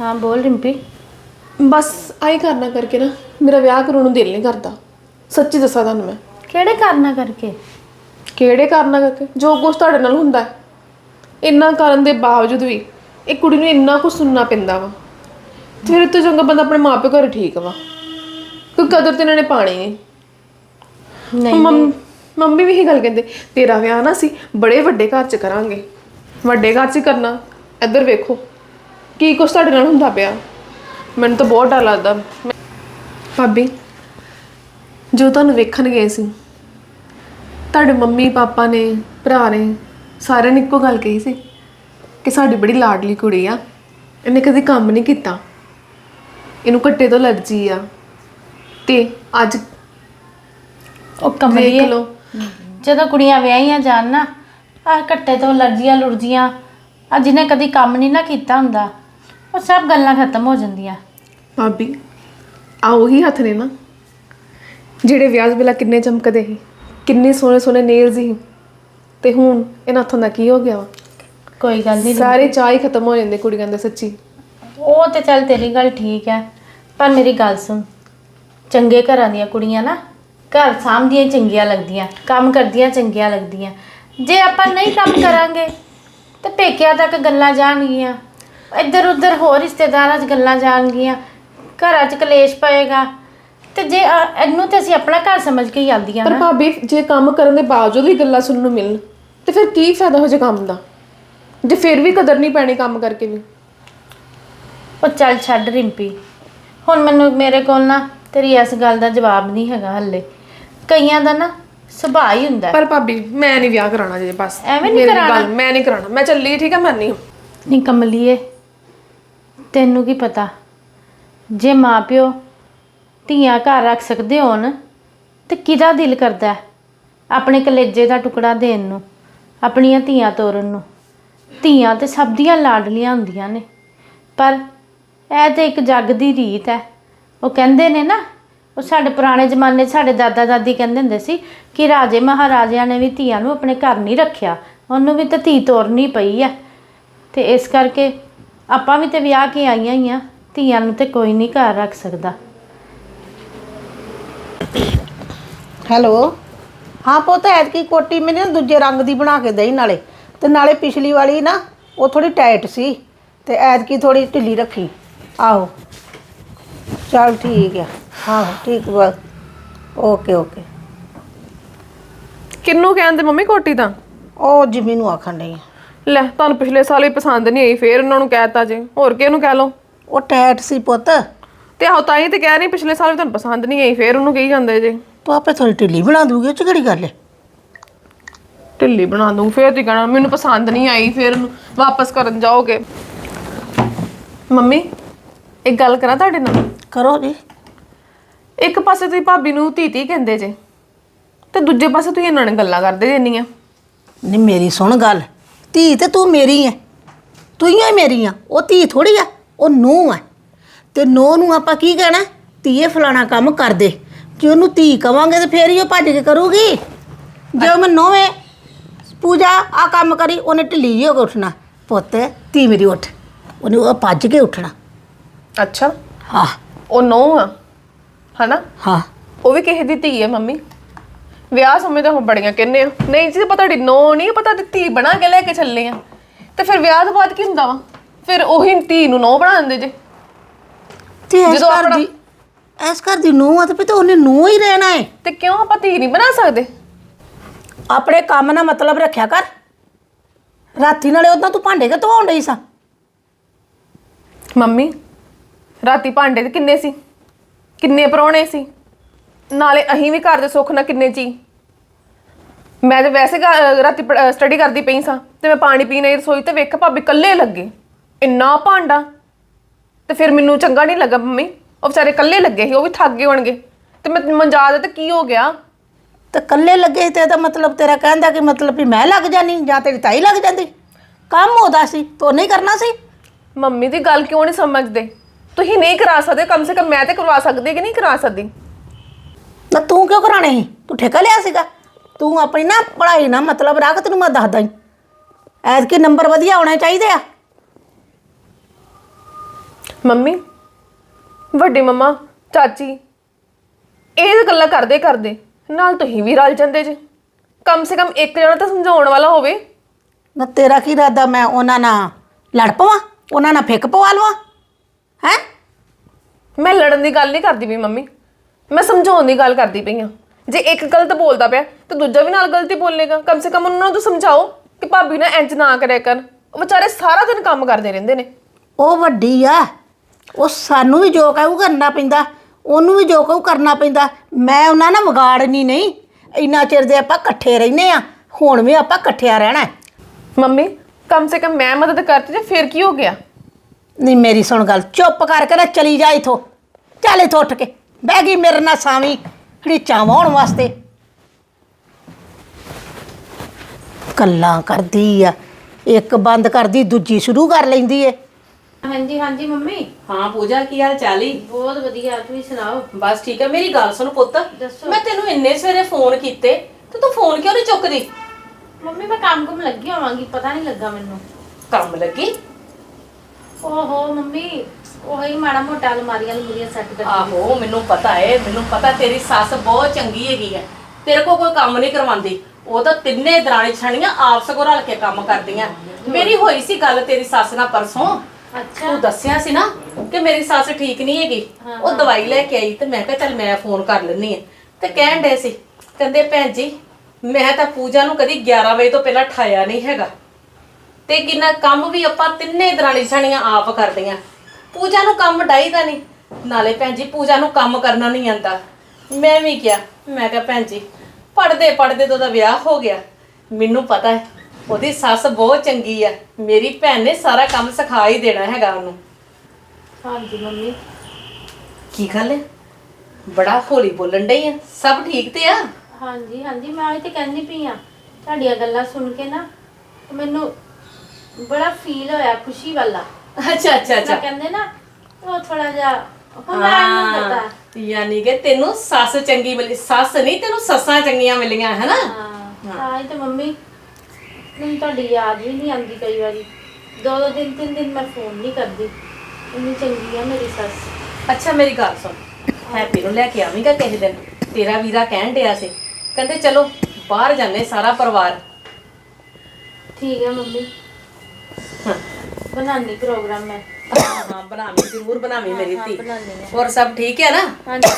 ਹਾਂ ਬੋਲ ਰਿੰਪੀ। ਬਸ ਆਈ ਕਰਨਾ ਕਰਕੇ ਨਾ ਮੇਰਾ ਵਿਆਹ ਕਰਾਉਣ ਨੂੰ ਦਿਲ ਨਹੀਂ ਕਰਦਾ। ਸੱਚੀ ਦੱਸਾਂ ਤੁਹਾਨੂੰ ਮੈਂ। ਕਿਹੜੇ ਕਾਰਨਾ ਕਰਕੇ? ਕਿਹੜੇ ਕਾਰਨਾਂ ਕਰਕੇ? ਜੋ ਕੁਝ ਤੁਹਾਡੇ ਨਾਲ ਹੁੰਦਾ ਹੈ। ਇੰਨਾ ਕਰਨ ਦੇ ਬਾਵਜੂਦ ਵੀ ਇਹ ਕੁੜੀ ਨੂੰ ਇੰਨਾ ਕੁਝ ਸੁਣਨਾ ਪੈਂਦਾ ਵਾ। ਫਿਰ ਤੋਂ ਚੰਗਾ ਬੰਦਾ ਆਪਣੇ ਮਾਪੇ ਘਰ ਠੀਕ ਵਾ। ਕੋਈ ਕਦਰ ਤੇ ਇਹਨਾਂ ਨੇ ਪਾਣੀ ਨਹੀਂ। ਨਹੀਂ ਮੰਮ- ਮੰਮੀ ਵੀ ਇਹ ਗੱਲ ਕਹਿੰਦੇ ਤੇਰਾ ਵਿਆਹ ਨਾ ਸੀ ਬੜੇ ਵੱਡੇ ਘਰ 'ਚ ਕਰਾਂਗੇ। ਵੱਡੇ ਘਰ 'ਚ ਹੀ ਕਰਨਾ। ਇੱਧਰ ਵੇਖੋ ਕੀ ਕੁਛ ਤੁਹਾਡੇ ਨਾਲ ਹੁੰਦਾ ਪਿਆ। ਮੈਨੂੰ ਤਾਂ ਬਹੁਤ ਡਰ ਲੱਗਦਾ। ਮੈਂ- ਭਾਬੀ ਜੋ ਤੁਹਾਨੂੰ ਵੇਖਣ ਗਏ ਸੀ ਤੁਹਾਡੇ ਮੰਮੀ ਪਾਪਾ ਨੇ ਭਰਾ ਨੇ ਸਾਰਿਆਂ ਨੇ ਇੱਕੋ ਗੱਲ ਕਹੀ ਸੀ ਕਿ ਸਾਡੀ ਬੜੀ ਲਾਡਲੀ ਕੁੜੀ ਆ। ਇਹਨੇ ਕਦੇ ਕੰਮ ਨਹੀਂ ਕੀਤਾ। ਇਹਨੂੰ ਕੱਟੇ ਤੋਂ ਅਲਰਜੀ ਆ। ਤੇ ਅੱਜ ਉਹ ਕਮਲੀਏ ਵੇਖ ਲਓ। ਜਦੋਂ ਕੁੜੀਆਂ ਵਿਆਹੀਆਂ ਜਾਣ ਨਾ ਆ ਕੱਟੇ ਤੋਂ ਅਲਰਜੀਆਂ ਲੁਰਜੀਆਂ ਆ ਜਿਹਨੇ ਕਦੀ ਕੰਮ ਨਹੀਂ ਨਾ ਕੀਤਾ ਹੁੰਦਾ ਉਹ ਸਭ ਗੱਲਾਂ ਖਤਮ ਹੋ ਜਾਂਦੀਆਂ। ਭਾਬੀ ਆ ਉਹੀ ਹੱਥ ਨੇ ਨਾ। ਜਿਹੜੇ ਵਿਆਹ ਵੇਲਾ ਕਿੰਨੇ ਚਮਕਦੇ ਸੀ ਕਿੰਨੇ ਸੋਹਣੇ ਸੋਹਣੇ ਨੇਲਸ ਸੀ। ਤੇ ਹੁਣ ਇਹਨਾਂ ਹੱਥਾਂ ਦਾ ਕੀ ਹੋ ਗਿਆ ਵਾ? ਕੋਈ ਗੱਲ ਨਹੀਂ ਸਾਰੇ ਚਾਹ ਹੀ ਖਤਮ ਹੋ ਜਾਂਦੇ ਕੁੜੀਆਂ ਦੇ ਸੱਚੀ। ਉਹ ਤੇ ਚੱਲ ਤੇਰੀ ਗੱਲ ਠੀਕ ਹੈ ਪਰ ਮੇਰੀ ਗੱਲ ਸੁਣ। ਚੰਗੇ ਘਰਾਂ ਦੀਆਂ ਕੁੜੀਆਂ ਨਾ ਘਰ ਸਾਂਭਦੀਆਂ ਹੀ ਚੰਗੀਆਂ ਲੱਗਦੀਆਂ ਕੰਮ ਕਰਦੀਆਂ ਚੰਗੀਆਂ ਲੱਗਦੀਆਂ। ਜੇ ਆਪਾਂ ਨਹੀਂ ਕੰਮ ਕਰਾਂਗੇ ਤੇ ਪੇਕਿਆਂ ਤੱਕ ਗੱਲਾਂ ਜਾਣਗੀਆਂ। ਇੱਧਰ ਉੱਧਰ ਹੋਰ ਰਿਸ਼ਤੇਦਾਰਾਂ 'ਚ ਗੱਲਾਂ ਜਾਣਗੀਆਂ। ਘਰਾਂ 'ਚ ਕਲੇਸ਼ ਪਏਗਾ। ਤੇ ਜੇ ਅ- ਇਹਨੂੰ ਤੇ ਅਸੀਂ ਆਪਣਾ ਘਰ ਸਮਝ ਕੇ ਹੀ ਆਉਂਦੀਆਂ ਪਰ ਨਾ। ਭਾਬੀ ਜੇ ਕੰਮ ਕਰਨ ਦੇ ਬਾਵਜੂਦ ਵੀ ਗੱਲਾਂ ਸੁਣਨ ਨੂੰ ਮਿਲਣ ਤੇ ਫਿਰ ਕੀ ਫਾਇਦਾ ਹੋ ਜੇ ਕੰਮ ਦਾ? ਜੇ ਫਿਰ ਵੀ ਕਦਰ ਨਹੀਂ ਪੈਣੀ ਕੰਮ ਕਰਕੇ ਵੀ। ਉਹ ਚੱਲ ਛੱਡ ਰਿੰਪੀ। ਹੁਣ ਮੈਨੂੰ ਮੇਰੇ ਕੋਲ ਨਾ ਤੇਰੀ ਇਸ ਗੱਲ ਦਾ ਜਵਾਬ ਨਹੀਂ ਹੈਗਾ ਹੱਲੇ। ਕਈਆਂ ਦਾ ਨਾ ਸੁਭਾਅ ਹੀ ਹੁੰਦਾ। ਹੈ। ਪਰ ਭਾਬੀ ਮੈਂ ਨਹੀਂ ਵਿਆਹ ਕਰਾਉਣਾ ਜੇ ਬਸ। ਐਵੇਂ ਨੀ ਮੇਰੀ ਕਰਾਉਣਾ? ਮੈਂ ਨਹੀਂ ਕਰਾਉਣਾ। ਮੈਂ ਚੱਲੀ ਠੀਕ ਹੈ ਮੈਂ ਨਹੀਂ ਨਹੀਂ ਕਮਲੀਏ ਤੈਨੂੰ ਕੀ ਪਤਾ? ਜੇ ਮਾਪਿਓ ਧੀਆਂ ਘਰ ਰੱਖ ਸਕਦੇ ਹੋਣ, ਤੇ ਕਿਹਦਾ ਦਿਲ ਕਰਦਾ ਹੈ? ਆਪਣੇ ਕਲੇਜੇ ਦਾ ਟੁਕੜਾ ਦੇਣ ਨੂੰ, ਆਪਣੀਆਂ ਧੀਆਂ ਤੋਰਨ ਨੂੰ। ਧੀਆਂ ਤੇ ਸਭ ਦੀਆਂ ਲਾਡਲੀਆਂ ਹੁੰਦੀਆਂ ਨੇ। ਪਰ ਇਹ ਤੇ ਇੱਕ ਜੱਗ ਦੀ ਰੀਤ ਹੈ। ਉਹ ਕਹਿੰਦੇ ਨੇ ਨਾ, ਉਹ ਸਾਡੇ ਪੁਰਾਣੇ ਜ਼ਮਾਨੇ 'ਚ ਸਾਡੇ ਦਾਦਾ ਦਾਦੀ ਕਹਿੰਦੇ ਹੁੰਦੇ ਸੀ ਕਿ ਰਾਜੇ ਮਹਾਰਾਜਿਆਂ ਨੇ ਵੀ ਧੀਆਂ ਨੂੰ ਆਪਣੇ ਘਰ ਨਹੀਂ ਰੱਖਿਆ, ਉਹਨੂੰ ਵੀ ਤਾਂ ਧੀ ਤੋਰਨੀ ਪਈ ਹੈ। ਤੇ ਇਸ ਕਰਕੇ ਆਪਾਂ ਵੀ ਤੇ ਵਿਆਹ ਕੇ ਆਈਆਂ ਹੀ ਆ ਧੀਆਂ ਨੂੰ ਤੇ ਕੋਈ ਨਹੀਂ ਘਰ ਰੱਖ ਸਕਦਾ। ਹੈਲੋ। ਹਾਂ ਪੁੱਤ ਐਤਕੀ ਕੋਟੀ ਮੈਨੂੰ ਨਾ ਦੂਜੇ ਰੰਗ ਦੀ ਬਣਾ ਕੇ ਦੇਈ ਨਾਲੇ। ਤੇ ਨਾਲੇ ਪਿਛਲੀ ਵਾਲੀ ਨਾ ਉਹ ਥੋੜੀ ਟਾਈਟ ਸੀ। ਤੇ ਐਤਕੀ ਥੋੜੀ ਢਿੱਲੀ ਰੱਖੀ। ਆਹੋ। ਚਲ ਠੀਕ ਆ। ਹਾਂ ਠੀਕ ਬਸ ਓਕੇ ਓਕੇ। ਕਿੰਨੂੰ ਕਹਿੰਦੇ ਮੰਮੀ ਕੋਟੀ ਤਾਂ? ਉਹ ਜਿਮੀ ਨੂੰ ਆਖਣ ਡਈ ਆ। ਲੈ ਤੁਹਾਨੂੰ ਪਿਛਲੇ ਸਾਲ ਹੀ ਪਸੰਦ ਨਹੀਂ ਆਈ ਫੇਰ ਉਹਨਾਂ ਨੂੰ ਕਹਿਤਾ ਜੇ। ਹੋਰ ਕਿਹਨੂੰ ਕਹਿ ਲਓ? ਉਹ ਟਾਈਟ ਸੀ ਪੁੱਤ। ਤੇ ਆਹੋ ਤਾਂ ਹੀ ਤੇ ਕਹਿ ਰਹੀ ਪਿਛਲੇ ਸਾਲ ਵੀ ਤੁਹਾਨੂੰ ਪਸੰਦ ਨਹੀਂ ਆਈ ਫੇਰ ਉਹਨੂੰ ਕਹੀ ਜਾਂਦੇ ਜੇ। ਤੂੰ ਆਪੇ ਥੋੜੀ ਢਿੱਲੀ ਬਣਾ ਦੂਗੀ ਉਹ ਚ ਕਿਹੜੀ ਗੱਲ ਹੈ ਢਿੱਲੀ ਬਣਾ ਦੂੰ ਫੇਰ ਤੇ ਕਹਿਣਾ ਮੈਨੂੰ ਪਸੰਦ ਨਹੀਂ ਆਈ ਫੇਰ ਉਹਨੂੰ ਵਾਪਸ ਕਰਨ ਜਾਓਗੇ। ਮੰਮੀ ਇੱਕ ਗੱਲ ਕਰਾਂ ਤੁਹਾਡੇ ਨਾਲ? ਕਰੋ ਜੀ। ਇੱਕ ਪਾਸੇ ਤੁਸੀਂ ਭਾਬੀ ਨੂੰ ਧੀਤੀ ਕਹਿੰਦੇ ਜੇ ਤੇ ਦੂਜੇ ਪਾਸੇ ਤੁਸੀਂ ਇਹਨਾਂ ਨਾਲ ਗੱਲਾਂ ਕਰਦੇ ਜੰਨੀਆਂ। ਨਹੀਂ ਮੇਰੀ ਸੁਣ ਗੱਲ ਧੀ ਤੇ ਤੂੰ ਮੇਰੀ ਐ। ਤੂੰ ਹੀ ਮੇਰੀ ਆ ਉਹ ਧੀ ਥੋੜੀ ਆ ਉਹ ਨੂੰਹ ਆ ਤੇ ਨੂੰਹ ਨੂੰ ਆਪਾਂ ਕੀ ਕਹਿਣਾ ਧੀਏ ਫਲਾਣਾ ਕੰਮ ਕਰ ਦੇ। ਜੇ ਉਹਨੂੰ ਧੀ ਕਵਾਂਗੇ ਤੇ ਫੇਰ ਹੀ ਉਹ ਭੱਜ ਕੇ ਕਰੂਗੀ। ਜੇ ਮੈਂ ਨੋਵੇਂ ਪੂਜਾ ਆ ਕੰਮ ਕਰੀ ਉਹਨੇ ਢਿੱਲੀ ਹੋ ਕੇ ਉੱਠਣਾ। ਪੁੱਤ ਧੀ ਮੇਰੀ ਉੱਠ। ਉਹਨੇ ਉਹ ਭੱਜ ਕੇ ਉੱਠਣਾ। ਅੱਛਾ। ਹਾਂ। ਉਹ ਨੋ ਆ ਹਨਾ? ਹਾਂ। ਉਹ ਵੀ ਕਿਸੇ ਦੀ ਧੀ ਹੈ ਮੰਮੀ। ਵਿਆਹ ਸਮੇਂ ਤਾਂ ਹੁਣ ਬੜੀਆਂ ਕਹਿੰਦੇ ਆ। ਨਹੀਂ ਜੀ ਪਤਾ ਢੀ ਨੋ ਨਹੀਂ ਪਤਾ ਤੇ ਧੀ ਬਣਾ ਕੇ ਲੈ ਕੇ ਚੱਲੇ ਆ। ਤੇ ਫਿਰ ਵਿਆਹ ਤੋਂ ਬਾਅਦ ਕੀ ਹੁੰਦਾ ਵਾ? ਫਿਰ ਉਹੀ ਧੀ ਨੂੰ ਨੋ ਬਣਾ ਦਿੰਦੇ ਜੇ। ਤੇ ਇਸ ਜਦੋਂ ਘਰ ਆਪਣਾ- ਦੀ ਇਸ ਘਰ ਦੀ ਨੂੰਹ ਆ ਤੇ ਫਿਰ ਤਾਂ ਉਹਨੇ ਨੂੰਹ ਹੀ ਰਹਿਣਾ ਹੈ ਤੇ ਕਿਉਂ ਆਪਾਂ ਧੀ ਨਹੀਂ ਬਣਾ ਸਕਦੇ? ਆਪਣੇ ਕੰਮ ਨਾਲ ਮਤਲਬ ਰੱਖਿਆ ਕਰ। ਰਾਤੀ ਨਾਲੇ ਉਦੋਂ ਤੂੰ ਭਾਂਡੇ ਕਿ ਧਵਾਉਣ ਡਈ ਸਾਂ? ਮੰਮੀ ਰਾਤੀ ਭਾਂਡੇ ਤੇ ਕਿੰਨੇ ਸੀ? ਕਿੰਨੇ ਪਰੌਣੇ ਸੀ? ਨਾਲੇ ਅਹੀਂ ਵੀ ਘਰ ਦੇ ਸੁੱਖ ਨਾਲ ਕਿੰਨੇ ਜੀ? ਮੈਂ ਤੇ ਵੈਸੇ ਘਰ- ਰਾਤੀ ਸਟੱਡੀ ਕਰਦੀ ਪਈ ਸਾਂ ਤੇ ਮੈਂ ਪਾਣੀ ਪੀਣ ਆਈ ਰਸੋਈ ਤੇ ਵੇਖ ਭਾਬੀ ਇਕੱਲੇ ਲੱਗੇ। ਇੰਨਾ ਭਾਂਡਾ। ਤੇ ਫਿਰ ਮੈਨੂੰ ਚੰਗਾ ਨਹੀਂ ਲੱਗਾ ਮੰਮੀ। ਉਹ ਵਿਚਾਰੇ ਇਕੱਲੇ ਲੱਗੇ ਸੀ ਉਹ ਵੀ ਥੱਕ ਗਏ ਹੋਣਗੇ। ਤੇ ਮੈਂ ਮੰਜਾ ਦੇ ਤੇ ਕੀ ਹੋ ਗਿਆ? ਤੇ ਕੱਲੇ ਲੱਗੇ ਤੇ ਇਹਦਾ ਮਤਲਬ ਤੇਰਾ ਕਹਿੰਦਾ ਕਿ ਮਤਲਬ ਵੀ ਮੈਂ ਲੱਗ ਜਾਨੀ ਜਾਂ ਤੇਰੀ ਤਾਈ ਲੱਗ ਜਾਂਦੀ? ਕੰਮ ਉਹਦਾ ਸੀ ਤੂੰ ਨਹੀਂ ਕਰਨਾ ਸੀ। ਮੰਮੀ ਦੀ ਗੱਲ ਕਿਉਂ ਨਹੀਂ ਸਮਝਦੇ? ਤੁਸੀਂ ਨਹੀਂ ਕਰਾ ਸਕਦੇ ਕਮ ਸੇ ਕਮ ਮੈਂ ਤੇ ਕਰਵਾ ਸਕਦੀ ਕਿ ਨਹੀਂ ਕਰਾ ਸਕਦੀ? ਨਾ ਤੂੰ ਕਿਉਂ ਕਰਾਣੇ ਸੀ? ਤੂੰ ਠੇਕਾ ਲਿਆ ਸੀਗਾ। ਤੂੰ ਆਪਣੀ ਨਾ ਪੜ੍ਹਾਈ ਨਾਲ ਮਤਲਬ ਰੱਖ ਤੈਨੂੰ ਮੈਂ ਦੱਸਦਾ ਹੀ ਐਤਕੀ ਨੰਬਰ ਵਧੀਆ ਆਉਣੇ ਚਾਹੀਦੇ ਆ। ਮੰਮੀ ਵੱਡੀ ਮੰਮਾ ਚਾਚੀ ਇਹ ਗੱਲਾਂ ਕਰਦੇ ਕਰਦੇ ਨਾਲ ਤੁਸੀਂ ਵੀ ਰਲ ਜਾਂਦੇ ਜੇ। ਕਮ ਸੇ ਕਮ ਇੱਕ ਜਣਾ ਤਾਂ ਸਮਝਾਉਣ ਵਾਲਾ ਹੋਵੇ। ਨਾ ਤੇਰਾ ਕੀ ਇਰਾਦਾ ਮੈਂ ਉਹਨਾਂ ਨਾਲ ਲੜ ਪਵਾਂ ਉਹਨਾਂ ਨਾਲ ਫਿੱਕ ਪਵਾ ਲਵਾਂ? ਹੈ? ਮੈਂ ਲੜਨ ਦੀ ਗੱਲ ਨਹੀਂ ਕਰਦੀ ਪਈ ਮੰਮੀ। ਮੈਂ ਸਮਝਾਉਣ ਦੀ ਗੱਲ ਕਰਦੀ ਪਈ ਹਾਂ। ਜੇ ਇੱਕ ਗਲਤ ਬੋਲਦਾ ਪਿਆ ਤਾਂ ਦੂਜਾ ਵੀ ਨਾਲ ਗਲਤੀ ਬੋਲੇਗਾ। ਕਮ ਸੇ ਕਮ ਉਹਨਾਂ ਨੂੰ ਤਾਂ ਸਮਝਾਓ ਕਿ ਭਾਬੀ ਨਾ ਇੰਜ ਨਾ ਕਰਿਆ ਕਰ ਉਹ ਵਿਚਾਰੇ ਸਾਰਾ ਦਿਨ ਕੰਮ ਕਰਦੇ ਰਹਿੰਦੇ ਨੇ। ਉਹ ਵੱਡੀ ਆ ਉਹ ਸਾਨੂੰ ਵੀ ਜੋ ਕਹੂ ਕਰਨਾ ਪੈਂਦਾ ਉਹਨੂੰ ਵੀ ਜੋ ਕਹੂ ਕਰਨਾ ਪੈਂਦਾ। ਮੈਂ ਉਹਨਾਂ ਨਾਲ ਵਿਗਾੜਨੀ ਨਹੀਂ। ਇੰਨਾ ਚਿਰ ਦੇ ਆਪਾਂ ਇਕੱਠੇ ਰਹਿੰਦੇ ਆ ਹੁਣ ਵੀ ਆਪਾਂ ਇਕੱਠਿਆਂ ਰਹਿਣਾ ਹੈ। ਮੰਮੀ ਕਮ ਸੇ ਕਮ ਮੈਂ ਮਦਦ ਕਰਤੀ ਜੇ ਫਿਰ ਕੀ ਹੋ ਗਿਆ? ਨਹੀਂ ਮੇਰੀ ਸੁਣ ਗੱਲ ਚੁੱਪ ਕਰਕੇ ਨਾ ਚਲੀ ਜਾ ਇਥੋਂ। ਚੱਲ ਇਥੋਂ ਉੱਠ ਕੇ ਬਹਿ ਗਈ ਮੇਰੇ ਨਾਲ ਸਾਵੀਂ ਹੜੀਚਾਂ ਵਾਉਣ ਵਾਸਤੇ। ਕੱਲਾਂ ਕਰਦੀ ਆ ਇੱਕ ਬੰਦ ਕਰਦੀ ਦੂਜੀ ਸ਼ੁਰੂ ਕਰ ਲੈਂਦੀ ਏ। ਹਾਂਜੀ ਹਾਂਜੀ ਮੰਮੀ। ਹਾਂ ਪੂਜਾ ਕੀ ਹਾਲ ਚਾਲ ਬਹੁਤ ਵਧੀਆ ਤੁਸੀਂ ਸੁਣਾਓ? ਬਸ ਠੀਕ ਹੈ ਮੇਰੀ ਗੱਲ ਸੁਣ ਪੁੱਤ। ਦੱਸੋ। ਮੈਂ ਤੈਨੂੰ ਇੰਨੇ ਸਵੇਰੇ ਫੋਨ ਕੀਤੇ ਤੇ ਤੂੰ ਫੋਨ ਕਿਉਂ ਨਹੀਂ ਚੁੱਕਦੀ? ਮੰਮੀ ਮੈਂ ਕੰਮ ਕੁਮ ਲੱਗੀ ਹੋਵਾਂਗੀ ਪਤਾ ਨਹੀਂ ਲੱਗਾ ਮੈਨੂੰ। ਕੰਮ ਲੱਗੀ? ਓਹੋ ਮੰਮੀ ਉਹੀ ਮਾੜਾ ਮੋਟਾ ਅਲਮਾਰੀਆਂ ਲਮੂਰੀਆਂ ਸੈੱਟ ਕਰਦੀ ਆਹੋ ਮੈਨੂੰ ਪਤਾ ਏ ਮੈਨੂੰ ਪਤਾ ਤੇਰੀ ਸੱਸ ਬਹੁਤ ਚੰਗੀ ਹੈਗੀ ਹੈ ਤੇਰੇ ਕੋਲ ਕੋਈ ਕੰਮ ਨਹੀਂ ਕਰਵਾਉਂਦੀ। ਉਹ ਤਾਂ ਤਿੰਨੇ ਦਰਾਣੀ ਛਾਣੀਆਂ ਆਪ ਸਗੋਂ ਰਲ ਕੇ ਕੰਮ ਕਰਦੀਆਂ। ਮੇਰੀ ਹੋਈ ਸੀ ਗੱਲ ਤੇਰੀ ਸੱਸ ਨਾਲ ਪਰਸੋਂ। ਤੂੰ ਦੱਸਿਆ ਸੀ ਨਾ ਕਿ ਮੇਰੀ ਸੱਸ ਠੀਕ ਨਹੀਂ ਹੈਗੀ। ਉਹ ਦਵਾਈ ਲੈ ਕੇ ਆਈ ਤੇ ਮੈਂ ਕਿਹਾ ਚੱਲ ਮੈਂ ਫੋਨ ਕਰ ਲੈਣੀ ਆ ਤੇ ਕਹਿਣ ਡੇ ਸੀ ਕਹਿੰਦੇ ਭੈਣ ਜੀ ਮੈਂ ਤਾਂ ਪੂਜਾ ਨੂੰ ਕਦੀ 11 ਵਜੇ ਤੋਂ ਪਹਿਲਾਂ ਠਾਇਆ ਨਹੀਂ ਹੈਗਾ। ਤੇ ਕਿੰਨਾ ਕੰਮ ਵੀ ਆਪਾਂ ਤਿੰਨੇ ਦਰਾਣੀ ਜਣੀਆਂ ਆਪ ਕਰਦੀਆਂ। ਪੂਜਾ ਨੂੰ ਕੰਮ ਡਾਈਦਾ ਨਹੀਂ। ਨਾਲੇ ਭੈਣ ਜੀ ਪੂਜਾ ਨੂੰ ਕੰਮ ਕਰਨਾ ਨਹੀਂ ਆਂਦਾ। ਮੈਂ ਵੀ ਕਿਹਾ ਮੈਂ ਕਿਹਾ ਭੈਣ ਜੀ ਪੜਦੇ ਪੜਦੇ ਤੋਂ ਦਾ ਵਿਆਹ ਹੋ ਗਿਆ। ਮੈਨੂੰ ਪਤਾ ਹੈ ਉਹਦੀ ਸੱਸ ਬਹੁਤ ਚੰਗੀ ਆ। ਮੇਰੀ ਭੈਣ ਨੇ ਸਾਰਾ ਕੰਮ ਸਿਖਾ ਹੀ ਦੇਣਾ ਹੈਗਾ ਉਹਨੂੰ। ਹਾਂਜੀ ਮੰਮੀ। ਕੀ ਗੱਲ ਹੈ? ਬੜਾ ਹੌਲੀ ਬੋਲਣ ਡਈ ਆ। ਸਭ ਠੀਕ ਤੇ ਆ? ਹਾਂਜੀ ਹਾਂਜੀ ਮੈਂ ਇਹ ਤੇ ਕਹਿੰਦੀ ਪਈ ਆ। ਤੁਹਾਡੀਆਂ ਗੱਲਾਂ ਸੁਣ ਕੇ ਨਾ ਮੈਨੂੰ ਬੜਾ ਫੀਲ ਹੋਇਆ ਖੁਸ਼ੀ ਵਾਲਾ। ਅੱਛਾ ਅੱਛਾ ਅੱਛਾ। ਕਹਿੰਦੇ ਨਾ ਉਹ ਥੋੜਾ ਜਿਹਾ ਪਤਾ ਹਾਂ ਯਾਨੀ ਕਿ ਤੈਨੂੰ ਸੱਸ ਚੰਗੀ ਮਿਲੀ ਸੱਸ ਨਹੀਂ ਤੈਨੂੰ ਸੱਸਾਂ ਚੰਗੀਆਂ ਮਿਲੀਆਂ ਹੈਨਾ ਹਾਂ ਹਾਂ ਇਹ ਤੇ ਮੰਮੀ ਮੈਨੂੰ ਤੁਹਾਡੀ ਯਾਦ ਵੀ ਨਹੀਂ ਆਉਂਦੀ ਕਈ ਵਾਰੀ। ਦੋ ਦੋ ਦਿਨ ਤਿੰਨ ਦਿਨ ਮੈਂ ਫੋਨ ਨਹੀਂ ਕਰਦੀ। ਇੰਨੀ ਚੰਗੀ ਆ ਮੇਰੀ ਸੱਸ। ਅੱਛਾ ਮੇਰੀ ਗੱਲ ਸੁਣ। ਹੈਪੀ ਨੂੰ ਲੈ ਕੇ ਆਵੀਂਗਾ ਕਿਸੇ ਦਿਨ। ਤੇਰਾ ਵੀਰਾ ਕਹਿਣ ਡਿਆ ਸੀ। ਕਹਿੰਦੇ ਚਲੋ ਬਾਹਰ ਜਾਂਦੇ ਸਾਰਾ ਪਰਿਵਾਰ। ਠੀਕ ਹੈ ਮੰਮੀ। ਹਾਂ। ਬਣਾਉਣੀ ਪ੍ਰੋਗਰਾਮ ਮੈਂ। ਹਾਂ ਬਣਾਵੀਂ ਜ਼ਰੂਰ ਬਣਾਵੀਂ ਮੇਰੀ ਧੀ। ਬਣਾਉਣੀ ਹੈ ਹੋਰ ਸਭ ਠੀਕ ਹੈ ਨਾ? ਹਾਂਜੀ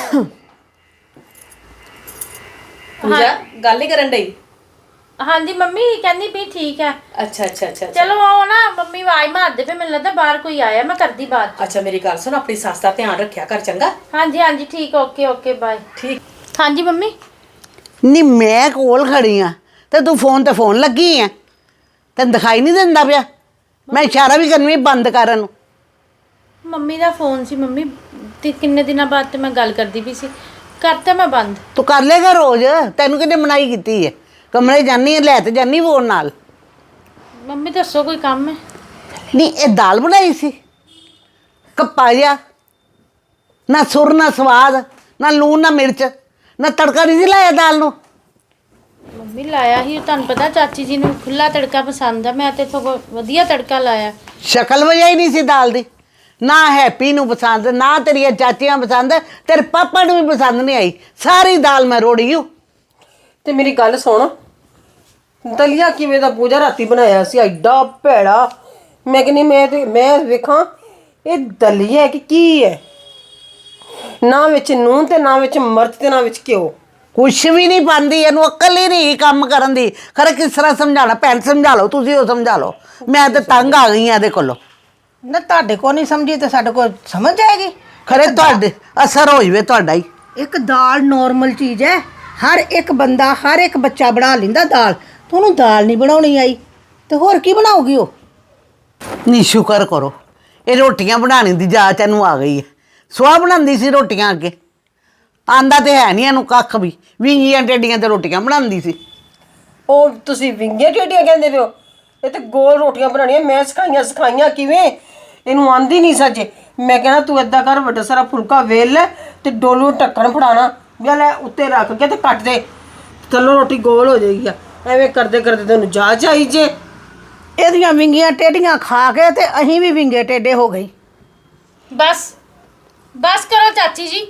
ਪੂਜਾ ਗੱਲ ਹੀ ਕਰਨ ਡਈ? ਹਾਂਜੀ ਮੰਮੀ ਕਹਿੰਦੀ ਵੀ ਠੀਕ ਹੈ। ਅੱਛਾ ਅੱਛਾ ਅੱਛਾ ਅੱਛਾ। ਚਲੋ ਉਹ ਨਾ ਮੰਮੀ ਆਵਾਜ਼ ਮਾਰਦੇ ਪਏ ਮੈਨੂੰ ਲੱਗਦਾ ਬਾਹਰ ਕੋਈ ਆਇਆ ਮੈਂ ਕਰਦੀ ਚ। ਅੱਛਾ ਮੇਰੀ ਗੱਲ ਸੁਣ ਆਪਣੀ ਸੱਸ ਦਾ ਧਿਆਨ ਰੱਖਿਆ ਕਰ ਚੰਗਾ। ਹਾਂਜੀ ਹਾਂਜੀ ਠੀਕ ਓਕੇ ਓਕੇ ਬਾਏ। ਠੀਕ। ਹਾਂਜੀ ਮੰਮੀ? ਨਹੀਂ ਮੈਂ ਕੋਲ ਖੜੀ ਆ ਤੇ ਤੂੰ ਫੋਨ ਤੇ ਫੋਨ ਲੱਗੀ ਆ ਤੈਨੂੰ ਦਿਖਾਈ ਨਹੀਂ ਦਿੰਦਾ ਪਿਆ। ਮੈਂ ਇਸ਼ਾਰਾ ਵੀ ਕਰਨੀ ਬੰਦ ਕਰਨ ਨੂੰ। ਮੰਮੀ ਦਾ ਫੋਨ ਸੀ ਮੰਮੀ ਤੇ ਕਿੰਨੇ ਦਿਨਾਂ ਬਾਅਦ ਤੇ ਮੈਂ ਗੱਲ ਕਰਦੀ ਵੀ ਸੀ। ਕਰਤਾ ਮੈਂ ਬੰਦ। ਤੂੰ ਕਰ ਲੇਗਾ ਰੋਜ਼ ਤੈਨੂੰ ਕਿਤੇ ਮਨਾਈ ਕੀਤੀ ਹੈ ਕਮਰੇ ਜਾਨੀ ਲੈ ਤੇ ਜਾਨੀ ਫੋਨ ਨਾਲ। ਮੰਮੀ ਦੱਸੋ ਕੋਈ ਕੰਮ ਹੈ? ਨਹੀਂ ਇਹ ਦਾਲ ਬਣਾਈ ਸੀ। ਕੱਪਾ ਜਿਹਾ। ਨਾ ਸੁਰ ਨਾ ਸਵਾਦ ਨਾ ਲੂਣ ਨਾ ਮਿਰਚ ਨਾ ਤੜਕਾ ਨਹੀਂ ਸੀ ਲਾਇਆ ਦਾਲ ਨੂੰ। ਮੰਮੀ ਲਾਇਆ ਹੀ ਤੁਹਾਨੂੰ ਪਤਾ ਚਾਚੀ ਜੀ ਨੂੰ ਖੁੱਲਾ ਤੜਕਾ ਪਸੰਦ ਆ। ਮੈਂ ਤੇ ਸਗੋਂ ਵਧੀਆ ਤੜਕਾ ਲਾਇਆ। ਸ਼ਕਲ ਵਜ੍ਹਾ ਹੀ ਨਹੀਂ ਸੀ ਦਾਲ ਦੀ। ਨਾ ਹੈਪੀ ਨੂੰ ਪਸੰਦ ਨਾ ਤੇਰੀਆਂ ਚਾਚੀਆਂ ਪਸੰਦ ਤੇਰੇ ਪਾਪਾ ਨੂੰ ਵੀ ਪਸੰਦ ਨਹੀਂ ਆਈ। ਸਾਰੀ ਦਾਲ ਮੈਂ ਰੋੜੀ ਹੂੰ ਤੇ ਮੇਰੀ ਗੱਲ ਸੁਣ। ਦਲੀਆ ਕਿਵੇਂ ਦਾ ਪੂਜਾ ਰਾਤੀ ਬਣਾਇਆ ਸੀ ਐਡਾ ਭੈੜਾ। ਮੈਂ ਕਹਿੰਦੀ ਮੈਂ ਤੇ ਮੈਂ ਵੇਖਾਂ ਇਹ ਦਲੀਆ ਕਿ ਕੀ ਹੈ? ਨਾ ਵਿੱਚ ਨੂਨ ਤੇ ਨਾ ਵਿੱਚ ਮਿਰਚ ਤੇ ਨਾ ਵਿੱਚ ਘਿਓ। ਕੁਛ ਵੀ ਨਹੀਂ ਪਾਉਂਦੀ ਇਹਨੂੰ ਅਕਲ ਹੀ ਨਹੀਂ ਕੰਮ ਕਰਨ ਦੀ। ਖਰੇ ਕਿਸ ਤਰ੍ਹਾਂ ਸਮਝਾਣਾ ਭੈਣ ਸਮਝਾ ਲਓ ਤੁਸੀਂ ਉਹ ਸਮਝਾ ਲਓ। ਮੈਂ ਤੇ ਤੰਗ ਆ ਗਈ ਆ ਇਹਦੇ ਕੋਲੋਂ। ਨਾ ਤੁਹਾਡੇ ਕੋ ਨਹੀਂ ਸਮਝੀ ਤੇ ਸਾਡੇ ਕੋ ਸਮਝ ਜਾਏਗੀ ਖਰੇ ਤੁਹਾਡੇ ਅਸਰ ਹੋ ਜਵੇ ਤੁਹਾਡਾ ਹੀ। ਇੱਕ ਦਾਲ ਨਾਰਮਲ ਚੀਜ਼ ਹੈ। ਹਰ ਇੱਕ ਬੰਦਾ ਹਰ ਇੱਕ ਬੱਚਾ ਬਣਾ ਲੈਂਦਾ ਦਾਲ। ਤੁਹਾਨੂੰ ਦਾਲ ਨਹੀਂ ਬਣਾਉਣੀ ਆਈ। ਤੇ ਹੋਰ ਕੀ ਬਣਾਉਗੀ ਉਹ? ਨੀ ਸ਼ੁਕਰ ਕਰੋ। ਇਹ ਰੋਟੀਆਂ ਬਣਾਉਣ ਦੀ ਜਾਚ ਇਹਨੂੰ ਆ ਗਈ ਹੈ। ਸਵਾਹ ਬਣਾਉਂਦੀ ਸੀ ਰੋਟੀਆਂ ਅੱਗੇ। ਆਂਦਾ ਤੇ ਹੈ ਨਹੀਂ ਇਹਨੂੰ ਕੱਖ ਵੀ। ਵਿੰਗੀਆਂ ਟੇਡੀਆਂ ਤੇ ਰੋਟੀਆਂ ਬਣਾਉਂਦੀ ਸੀ। ਉਹ ਤੁਸੀਂ ਵਿੰਗੀਆਂ ਟੇਡੀਆਂ ਕਹਿੰਦੇ ਪਿਓ ਇਹ ਤੇ ਗੋਲ ਰੋਟੀਆਂ ਬਣਾਉਣੀਆਂ। ਮੈਂ ਸਿਖਾਈਆਂ ਸਿਖਾਈਆਂ ਕਿਵੇਂ? ਇਹਨੂੰ ਆਂਦੀ ਨਹੀਂ ਸੱਚੇ। ਮੈਂ ਕਹਿੰਦਾ ਤੂੰ ਏਦਾਂ ਕਰ ਵੱਡਾ ਸਾਰਾ ਫੁਲਕਾ ਵੇਲ ਲੈ ਤੇ ਡੋਲੂ ਢੱਕਣ ਫੜਾਣਾ। ਵੀ ਲੈ ਉੱਤੇ ਰੱਖ ਕੇ ਤੇ ਕੱਟ ਦੇ। ਚਲੋ ਰੋਟੀ ਗੋਲ ਹੋ ਜਾਏਗੀ ਆ। ਐਵੇਂ ਕਰਦੇ ਕਰਦੇ ਤੈਨੂੰ ਜਾਚ ਆਈ ਜੇ। ਇਹਦੀਆਂ ਵਿੰਗੀਆਂ ਟੇਢੀਆਂ ਖਾ ਕੇ ਤੇ ਅਸੀਂ ਵੀ ਵਿੰਗੇ ਟੇਢੇ ਹੋ ਗਈ ਬਸ ਬਸ ਕਰੋ ਚਾਚੀ ਜੀ।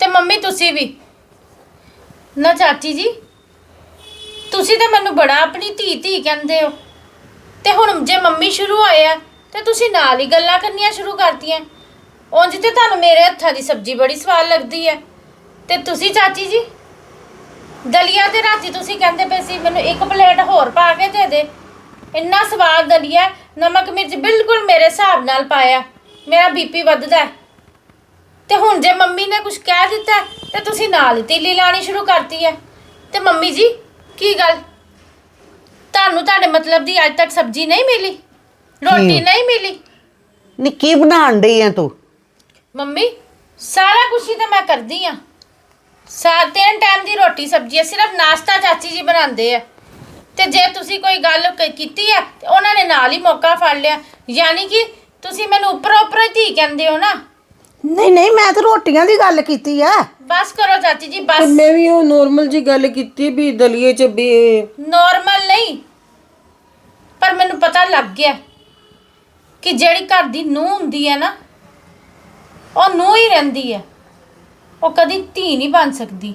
ਤੇ ਮੰਮੀ ਤੁਸੀਂ ਵੀ। ਨਾ ਚਾਚੀ ਜੀ, ਤੁਸੀਂ ਤਾਂ ਮੈਨੂੰ ਬੜਾ ਆਪਣੀ ਧੀ ਧੀ ਕਹਿੰਦੇ ਹੋ। ਤੇ ਹੁਣ ਜੇ ਮੰਮੀ ਸ਼ੁਰੂ ਹੋਏ ਆ, ਤੇ ਤੁਸੀਂ ਨਾਲ ਹੀ ਗੱਲਾਂ ਕਰਨੀਆਂ ਸ਼ੁਰੂ ਕਰਤੀਆਂ। ਉਂਝ ਤੇ ਤੁਹਾਨੂੰ ਮੇਰੇ ਹੱਥਾਂ ਦੀ ਸਬਜ਼ੀ ਬੜੀ ਸਵਾਦ ਲੱਗਦੀ ਹੈ ਤੇ ਤੁਸੀਂ ਚਾਚੀ ਜੀ ਦਲੀਆ ਤੇ ਰਾਤੀ ਤੁਸੀਂ ਕਹਿੰਦੇ ਪਏ ਸੀ ਮੈਨੂੰ ਇੱਕ ਪਲੇਟ ਹੋਰ ਪਾ ਕੇ ਦੇ ਦੇ। ਇੰਨਾ ਸਵਾਦ ਦਲੀਆ ਨਮਕ ਮਿਰਚ ਬਿਲਕੁਲ ਮੇਰੇ ਹਿਸਾਬ ਨਾਲ ਪਾਇਆ ਮੇਰਾ ਬੀਪੀ ਵੱਧਦਾ ਹੈ। ਤੇ ਹੁਣ ਜੇ ਮੰਮੀ ਨੇ ਕੁਝ ਕਹਿ ਦਿੱਤਾ ਹੈ, ਤੇ ਤੁਸੀਂ ਨਾਲ ਹੀ ਤੀਲੀ ਲਾਣੀ ਸ਼ੁਰੂ ਕਰਤੀ ਹੈ। ਤੇ ਮੰਮੀ ਜੀ ਕੀ ਗੱਲ? ਤੁਹਾਨੂੰ ਤੁਹਾਡੇ ਮਤਲਬ ਦੀ ਅੱਜ ਤੱਕ ਸਬਜ਼ੀ ਨਹੀਂ ਮਿਲੀ? ਰੋਟੀ ਨਹੀਂ ਮਿਲੀ? ਨੀ ਕੀ ਬਣਾਉਣ ਡਈ ਆ ਤੂੰ? ਮੰਮੀ ਸਾਰਾ ਕੁਝ ਹੀ ਤਾਂ ਮੈਂ ਕਰਦੀ ਆ ਸਾ ਤਿੰਨ ਟਾਈਮ ਦੀ ਰੋਟੀ ਸਬਜ਼ੀ ਹੈ ਸਿਰਫ ਨਾਸ਼ਤਾ ਚਾਚੀ ਜੀ ਬਣਾਉਂਦੇ ਆ। ਤੇ ਜੇ ਤੁਸੀਂ ਕੋਈ ਗੱਲ ਕ- ਕੀਤੀ ਆ ਤੇ ਉਹਨਾਂ ਨੇ ਨਾਲ ਹੀ ਮੌਕਾ ਫੜ ਲਿਆ। ਯਾਨੀ ਕਿ ਤੁਸੀਂ ਮੈਨੂੰ ਉੱਪਰੋਂ ਉੱਪਰੋਂ ਹੀ ਧੀ ਕਹਿੰਦੇ ਹੋ ਨਾ? ਨਹੀਂ ਨਹੀਂ ਮੈਂ ਤਾਂ ਰੋਟੀਆਂ ਦੀ ਗੱਲ ਕੀਤੀ ਆ। ਬਸ ਕਰੋ ਚਾਚੀ ਜੀ ਤੇ ਬਸ ਮੈਂ ਵੀ ਉਹ ਨੋਰਮਲ ਜੀ ਗੱਲ ਕੀਤੀ ਵੀ ਦਲੀਏ ਚ ਵੀ ਨਾਰਮਲ ਨਹੀਂ ਪਰ ਮੈਨੂੰ ਪਤਾ ਲੱਗ ਗਿਆ ਕਿ ਜਿਹੜੀ ਘਰ ਦੀ ਨੂੰਹ ਹੁੰਦੀ ਹੈ ਨਾ ਉਹ ਨੂੰਹ ਹੀ ਰਹਿੰਦੀ ਹੈ ਉਹ ਕਦੀ ਧੀ ਨਹੀਂ ਬਣ ਸਕਦੀ।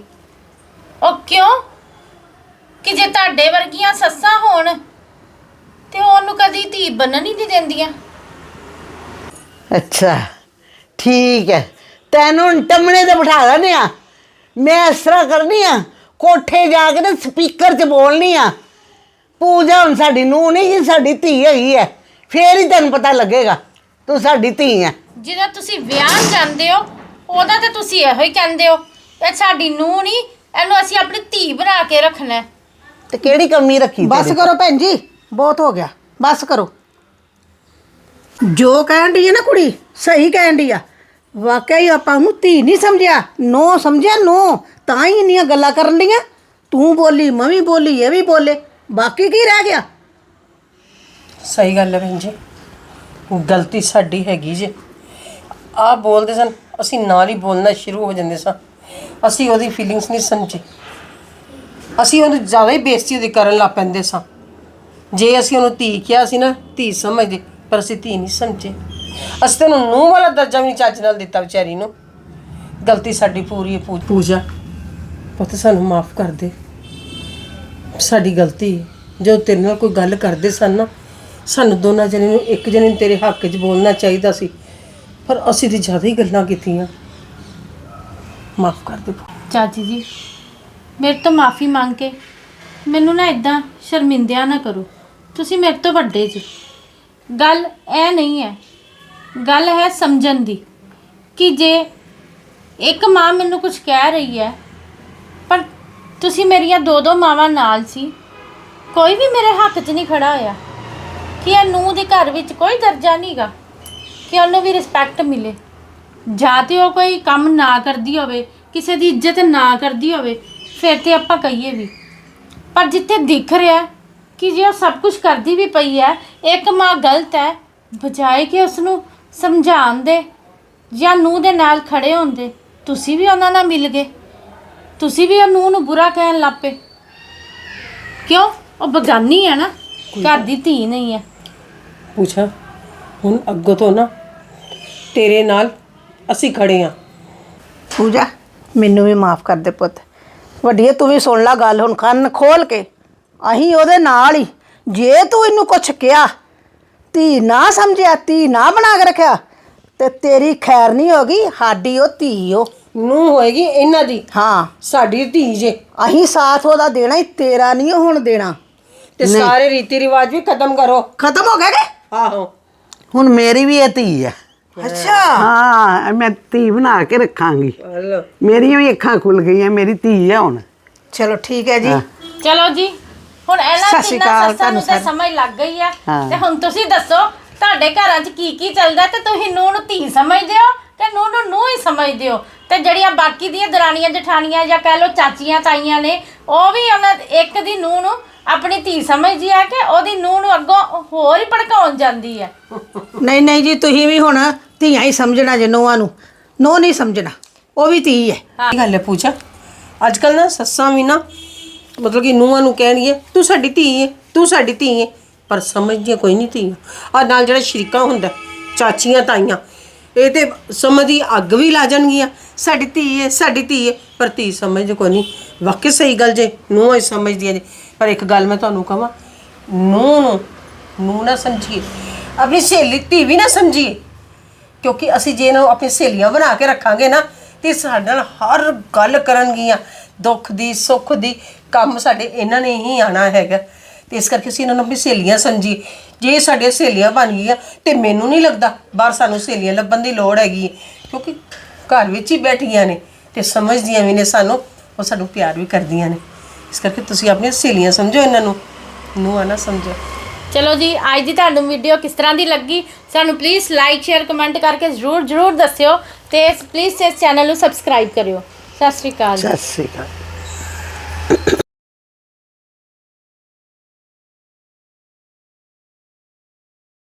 ਉਹ ਕਿਉਂ? ਕਿ ਜੇ ਤੁਹਾਡੇ ਵਰਗੀਆਂ ਸੱਸਾਂ ਹੋਣ ਤੇ ਉਹ ਉਹਨੂੰ ਕਦੀ ਧੀ ਬਣਨ ਹੀ ਨਹੀਂ ਦਿੰਦੀਆਂ। ਅੱਛਾ ਠੀਕ ਹੈ। ਤੈਨੂੰ ਟਮਣੇ ਤੇ ਬਿਠਾ ਦਨੇ ਆ ਮੈਂ ਇਸ ਤਰ੍ਹਾਂ ਕਰਨੀ ਆ ਕੋਠੇ ਜਾ ਕੇ ਨਾ ਸਪੀਕਰ 'ਚ ਬੋਲਣੀ ਆ ਪੂਜਾ ਹੁਣ ਸਾਡੀ ਨੂੰ ਨਹੀਂ ਜੀ ਸਾਡੀ ਧੀ ਹੈਗੀ ਹੈ। ਫੇਰ ਹੀ ਤੈਨੂੰ ਪਤਾ ਲੱਗੇਗਾ ਤੂੰ ਸਾਡੀ ਧੀ ਹੈ। ਜਦੋਂ ਤੁਸੀਂ ਵਿਆਹ ਜਾਂਦੇ ਹੋ ਉਹਦਾ ਤਾਂ ਤੁਸੀਂ ਇਹੋ ਹੀ ਕਹਿੰਦੇ ਹੋ ਇਹ ਸਾਡੀ ਨੂੰਹ ਨਹੀਂ ਇਹਨੂੰ ਅਸੀਂ ਆਪਣੀ ਧੀ ਬਣਾ ਕੇ ਰੱਖਣਾ। ਹੈ। ਤੇ ਕਿਹੜੀ ਕਮੀ ਰੱਖੀ ਬਸ ਤੇਰੇ? ਕਰੋ ਭੈਣ ਜੀ ਬਹੁਤ ਹੋ ਗਿਆ ਬਸ ਕਰੋ। ਜੋ ਕਹਿਣ ਦੀ ਹੈ ਨਾ ਕੁੜੀ ਸਹੀ ਕਹਿਣ ਦੀ ਆ। ਵਾਕਈ ਆਪਾਂ ਨੂੰ ਧੀ ਨਹੀਂ ਸਮਝਿਆ ਨੋ ਸਮਝਿਆ ਨੋ ਤਾਂ ਹੀ ਇੰਨੀਆਂ ਗੱਲਾਂ ਕਰਨ ਦੀਆਂ ਤੂੰ ਬੋਲੀ ਮੈਂ ਵੀ ਬੋਲੀ ਇਹ ਵੀ ਬੋਲੇ ਬਾਕੀ ਕੀ ਰਹਿ ਗਿਆ? ਸਹੀ ਗੱਲ ਹੈ ਭੈਣ ਜੀ ਗਲਤੀ ਸਾਡੀ ਹੈਗੀ ਜੇ। ਆ ਬੋਲਦੇ ਸਨ ਅਸੀਂ ਨਾਲ ਹੀ ਬੋਲਣਾ ਸ਼ੁਰੂ ਹੋ ਜਾਂਦੇ ਸਾਂ। ਅਸੀਂ ਉਹਦੀ ਫੀਲਿੰਗਸ ਨਹੀਂ ਸਮਝੇ। ਅਸੀਂ ਉਹਨੂੰ ਜ਼ਿਆਦਾ ਹੀ ਬੇਇੱਜ਼ਤੀ ਉਹਦੀ ਕਰਨ ਲੱਗ ਪੈਂਦੇ ਸਾਂ। ਜੇ ਅਸੀਂ ਉਹਨੂੰ ਧੀ ਕਿਹਾ ਸੀ ਨਾ, ਧੀ ਸਮਝਦੇ, ਪਰ ਅਸੀਂ ਧੀ ਨਹੀਂ ਸਮਝੇ। ਅਸੀਂ ਤਾਂ ਉਹਨੂੰ ਨੂੰਹ ਵਾਲਾ ਦਰਜਾ ਵੀ ਨਹੀਂ ਚੱਜ ਨਾਲ ਦਿੱਤਾ ਵਿਚਾਰੀ ਨੂੰ। ਗਲਤੀ ਸਾਡੀ ਪੂਰੀ ਹੈ ਪੂ- ਪੂਜਾ। ਪੁੱਤ ਸਾਨੂੰ ਮਾਫ ਕਰ ਦੇ। ਸਾਡੀ ਗਲਤੀ ਹੈ। ਜਦੋਂ ਤੇਰੇ ਨਾਲ ਕੋਈ ਗੱਲ ਕਰਦੇ ਸਨ ਨਾ, ਸਾਨੂੰ ਦੋਨਾਂ ਜਣੇ ਨੂੰ ਇੱਕ ਜਣੇ ਨੂੰ ਤੇਰੇ ਹੱਕ 'ਚ ਬੋਲਣਾ ਚਾਹੀਦਾ ਸੀ। ਪਰ ਅਸੀਂ ਤੇ ਜ਼ਿਆਦਾ ਹੀ ਗੱਲਾਂ ਕੀਤੀਆਂ। ਮਾਫ ਕਰ ਦਿਓ। ਚਾਚੀ ਜੀ, ਮੇਰੇ ਤੋਂ ਮਾਫੀ ਮੰਗ ਕੇ ਮੈਨੂੰ ਨਾ ਇਦਾਂ ਸ਼ਰਮਿੰਦਿਆ ਨਾ ਕਰੋ। ਤੁਸੀਂ ਮੇਰੇ ਤੋਂ ਵੱਡੇ ਜੀ। ਗੱਲ ਇਹ ਨਹੀਂ ਹੈ, ਗੱਲ ਹੈ ਸਮਝਣ ਦੀ ਕਿ ਜੇ ਇੱਕ ਮਾਂ ਮੈਨੂੰ ਕੁਝ ਕਹਿ ਰਹੀ ਹੈ, ਪਰ ਤੁਸੀਂ ਮੇਰੀਆਂ ਦੋ ਦੋ ਮਾਵਾਂ ਨਾਲ ਸੀ, ਕੋਈ ਵੀ ਮੇਰੇ ਹੱਥ 'ਚ ਨਹੀਂ ਖੜਾ ਹੋਇਆ, ਕਿ ਇਹ ਨੂੰਹ ਦੇ ਘਰ ਵਿੱਚ ਕੋਈ ਦਰਜਾ ਨਹੀਂਗਾ ਕਿ ਉਹਨੂੰ ਵੀ ਰਿਸਪੈਕਟ ਮਿਲੇ। ਜਾਂ ਤੇ ਉਹ ਕੋਈ ਕੰਮ ਨਾ ਕਰਦੀ ਹੋਵੇ ਕਿਸੇ ਦੀ ਇੱਜ਼ਤ ਨਾ ਕਰਦੀ ਹੋਵੇ ਫਿਰ ਤੇ ਆਪਾਂ ਕਹੀਏ ਵੀ। ਪਰ ਜਿੱਥੇ ਦਿਖ ਰਿਹਾ ਕਿ ਜੇ ਉਹ ਸਭ ਕੁਝ ਕਰਦੀ ਵੀ ਪਈ ਹੈ ਇੱਕ ਮਾਂ ਗਲਤ ਹੈ ਬਜਾਏ ਕਿ ਉਸ ਨੂੰ ਸਮਝਾਉਣ ਦੇ ਜਾਂ ਨੂੰਹ ਦੇ ਨਾਲ ਖੜੇ ਹੋਣ ਦੇ ਤੁਸੀਂ ਵੀ ਉਹਨਾਂ ਨਾਲ ਮਿਲ ਗਏ। ਤੁਸੀਂ ਵੀ ਉਹ ਨੂੰਹ ਨੂੰ ਬੁਰਾ ਕਹਿਣ ਲੱਪੇ ਕਿਉਂ? ਉਹ ਬਗਾਨੀ ਹੈ ਨਾ। ਘਰ ਦੀ ਧੀ ਨਹੀਂ ਹੈ। ਪੁੱਛਾ? ਹੁਣ ਅੱਗੋਂ ਤੋਂ ਨਾ ਤੇਰੇ ਨਾਲ ਅਸੀਂ ਖੜੇ ਆ। ਪੂਜਾ ਮੈਨੂੰ ਵੀ ਮਾਫ ਕਰ ਦੇ ਪੁੱਤ। ਵੱਡੀਏ ਤੂੰ ਵੀ ਸੁਣ ਲੈ ਗੱਲ ਹੁਣ ਕੰਨ ਖੋਲ ਕੇ। ਅਹੀਂ ਉਹਦੇ ਨਾਲ ਹੀ। ਜੇ ਤੂੰ ਇਹਨੂੰ ਕੁਛ ਕਿਹਾ ਧੀ ਨਾ ਸਮਝਿਆ ਧੀ ਨਾ ਬਣਾ ਕੇ ਰੱਖਿਆ ਤੇ ਤੇਰੀ ਖੈਰ ਨਹੀਂ ਹੋਗੀ ਸਾਡੀ ਉਹ ਧੀ ਉਹ ਨੂੰ ਹੋਏਗੀ ਇਹਨਾਂ ਦੀ। ਹਾਂ। ਸਾਡੀ ਧੀ ਜੇ। ਅਹੀਂ ਸਾਥ ਉਹਦਾ ਦੇਣਾ ਹੀ ਤੇਰਾ ਨਹੀਂ ਹੁਣ ਦੇਣਾ। ਤੇ ਸਾਰੇ ਰੀਤੀ ਰਿਵਾਜ ਵੀ ਖਤਮ ਕਰੋ। ਖਤਮ ਹੋ ਗਿਆ ਕਿ? ਆਹੋ। ਹੁਣ ਮੇਰੀ ਵੀ ਇਹ ਧੀ ਹੈ ਅੱਛਾ। ਹਾਂ ਮੈਂ ਧੀ ਬਣਾ ਕੇ ਰੱਖਾਂਗੀ। ਹਲੋ। ਮੇਰੀਆਂ ਵੀ ਅੱਖਾਂ ਖੁੱਲ ਗਈਆਂ ਮੇਰੀ ਧੀ ਹੈ ਹੁਣ। ਚਲੋ ਠੀਕ ਹੈ ਜੀ। ਚਲੋ ਜੀ ਹੁਣ ਇਹਨਾਂ ਸਤਿ ਸ਼੍ਰੀ ਤਿੰਨਾਂ ਅਕਾਲ ਸੱਸਾਂ ਨੂੰ ਤਾਂ ਤੁਹਾਨੂੰ ਸਮਝ ਲੱਗ ਗਈ ਆ। ਹਾਂ। ਤੇ ਹੁਣ ਤੁਸੀਂ ਦੱਸੋ ਤੁਹਾਡੇ ਘਰਾਂ 'ਚ ਕੀ ਕੀ ਚੱਲਦਾ ਤੇ ਤੁਸੀਂ ਨੂੰਹ ਨੂੰ ਧੀ ਸਮਝਦੇ ਹੋ? ਤੇ ਨੂੰਹ ਨੂੰ ਨੂੰਹ ਹੀ ਸਮਝਦੇ ਹੋ ਤੇ ਜਿਹੜੀਆਂ ਬਾਕੀ ਦੀਆਂ ਦਰਾਣੀਆਂ ਜਠਾਣੀਆਂ ਜਾਂ ਕਹਿ ਲਓ ਚਾਚੀਆਂ ਤਾਈਆਂ ਨੇ ਉਹ ਵੀ ਉਹਨਾਂ ਇੱਕ ਦੀ ਨੂੰਹ ਨੂੰ ਆਪਣੀ ਧੀ ਸਮਝਦੀ ਆ ਕਿ ਉਹਦੀ ਨੂੰਹ ਨੂੰ ਅੱਗੋਂ ਹੋਰ ਹੀ ਭੜਕਾਉਣ ਜਾਂਦੀ ਹੈ ਨਹੀਂ ਨਹੀਂ ਜੀ ਤੁਸੀਂ ਵੀ ਹੁਣ ਧੀਆਂ ਹੀ ਸਮਝਣਾ ਜੇ ਨੋਆਂ ਨੂੰ। ਨੋ ਨਹੀਂ ਸਮਝਣਾ ਉਹ ਵੀ ਧੀ ਹੈ। ਕੀ ਗੱਲ ਹੈ ਪੂਜਾ? ਅੱਜ ਕੱਲ ਨਾ ਸੱਸਾਂ ਵੀ ਨਾ ਮਤਲਬ ਕਿ ਨੂੰਹਾਂ ਨੂੰ ਕਹਿਣਗੇ ਤੂੰ ਸਾਡੀ ਧੀ ਹੈ ਤੂੰ ਸਾਡੀ ਧੀ ਹੈ ਪਰ ਸਮਝਦੀਆਂ ਕੋਈ ਨਹੀਂ ਧੀ ਆ ਨਾਲ ਜਿਹੜਾ ਸ਼ਰੀਕਾ ਹੁੰਦਾ ਚਾਚੀਆਂ ਤਾਈਆਂ ਇਹ ਤੇ ਸਮਝਦੀ ਅੱਗ ਵੀ ਲਾ ਜਾਣਗੀਆਂ। ਸਾਡੀ ਧੀ ਹੈ ਸਾਡੀ ਧੀ ਹੈ ਪਰ ਧੀ ਸਮਝ ਕੋਈ ਨਹੀਂ। ਵਾਕਈ ਸਹੀ ਗੱਲ ਜੇ, ਨੂੰਹਾਂ ਹੀ ਸਮਝਦੀਆਂ ਜੇ। ਪਰ ਇੱਕ ਗੱਲ ਮੈਂ ਤੁਹਾਨੂੰ ਕਹਾਂ, ਨੂੰਹ ਨੂੰ, ਨੂੰਹ ਨਾ ਸਮਝੀਏ। ਆਪਣੀ ਸਹੇਲੀ ਧੀ ਵੀ ਨਾ ਸਮਝੀਏ। ਕਿਉਂਕਿ ਅਸੀਂ ਜੇ ਇਹਨੂੰ ਨੂੰ ਆਪਣੀ ਸਹੇਲੀਆਂ ਬਣਾ ਕੇ ਰੱਖਾਂਗੇ ਨਾ, ਤੇ ਸਾਡੇ ਨਾਲ ਹਰ ਗੱਲ ਕਰਨਗੀਆਂ। ਦੁੱਖ ਦੀ, ਸੁੱਖ ਦੀ, ਕੰਮ ਸਾਡੇ ਇਹਨਾਂ ਨੇ ਹੀ ਆਣਾ ਹੈਗਾ। ਤੇ ਇਸ ਕਰਕੇ ਅਸੀਂ ਇਹਨਾਂ ਨੂੰ ਆਪਣੀ ਸਹੇਲੀਆਂ ਸਮਝੀ। ਜੇ ਸਾਡੀਆਂ ਸਹੇਲੀਆਂ ਬਣ ਗਈਆਂ ਤੇ ਮੈਨੂੰ ਨਹੀਂ ਲੱਗਦਾ ਬਾਹਰ ਸਾਨੂੰ ਸਹੇਲੀਆਂ ਲੱਭਣ ਦੀ ਲੋੜ ਹੈਗੀ ਹੈ। ਕਿਉਂਕਿ ਘਰ ਵਿੱਚ ਹੀ ਬੈਠੀਆਂ ਨੇ ਤੇ ਸਮਝਦੀਆਂ ਵੀ ਨੇ ਸਾਨੂੰ ਉਹ ਸਾਨੂੰ ਪਿਆਰ ਵੀ ਕਰਦੀਆਂ ਨੇ। ਇਸ ਕਰਕੇ ਤੁਸੀਂ ਆਪਣੀਆਂ ਸਹੇਲੀਆਂ ਸਮਝੋ ਇਹਨਾਂ ਨੂੰ ਨੂੰ ਆਣਾ ਸਮਝੋ। ਚਲੋ ਜੀ ਅੱਜ ਦੀ ਤੁਹਾਨੂੰ ਵੀਡੀਓ ਕਿਸ ਤਰ੍ਹਾਂ ਦੀ ਲੱਗੀ? ਸਾਨੂੰ ਪਲੀਜ਼ ਲਾਈਕ ਸ਼ੇਅਰ ਕਮੈਂਟ ਕਰਕੇ ਜ਼ਰੂਰ ਜ਼ਰੂਰ ਦੱਸਿਓ ਤੇ ਪਲੀਜ਼ ਇਸ ਚੈਨਲ ਨੂੰ ਸਬਸਕ੍ਰਾਈਬ ਕਰਿਓ। ਸਤਿ ਸ਼੍ਰੀ ਅਕਾਲ ਸਤਿ ਸ੍ਰੀ ਅਕਾਲ।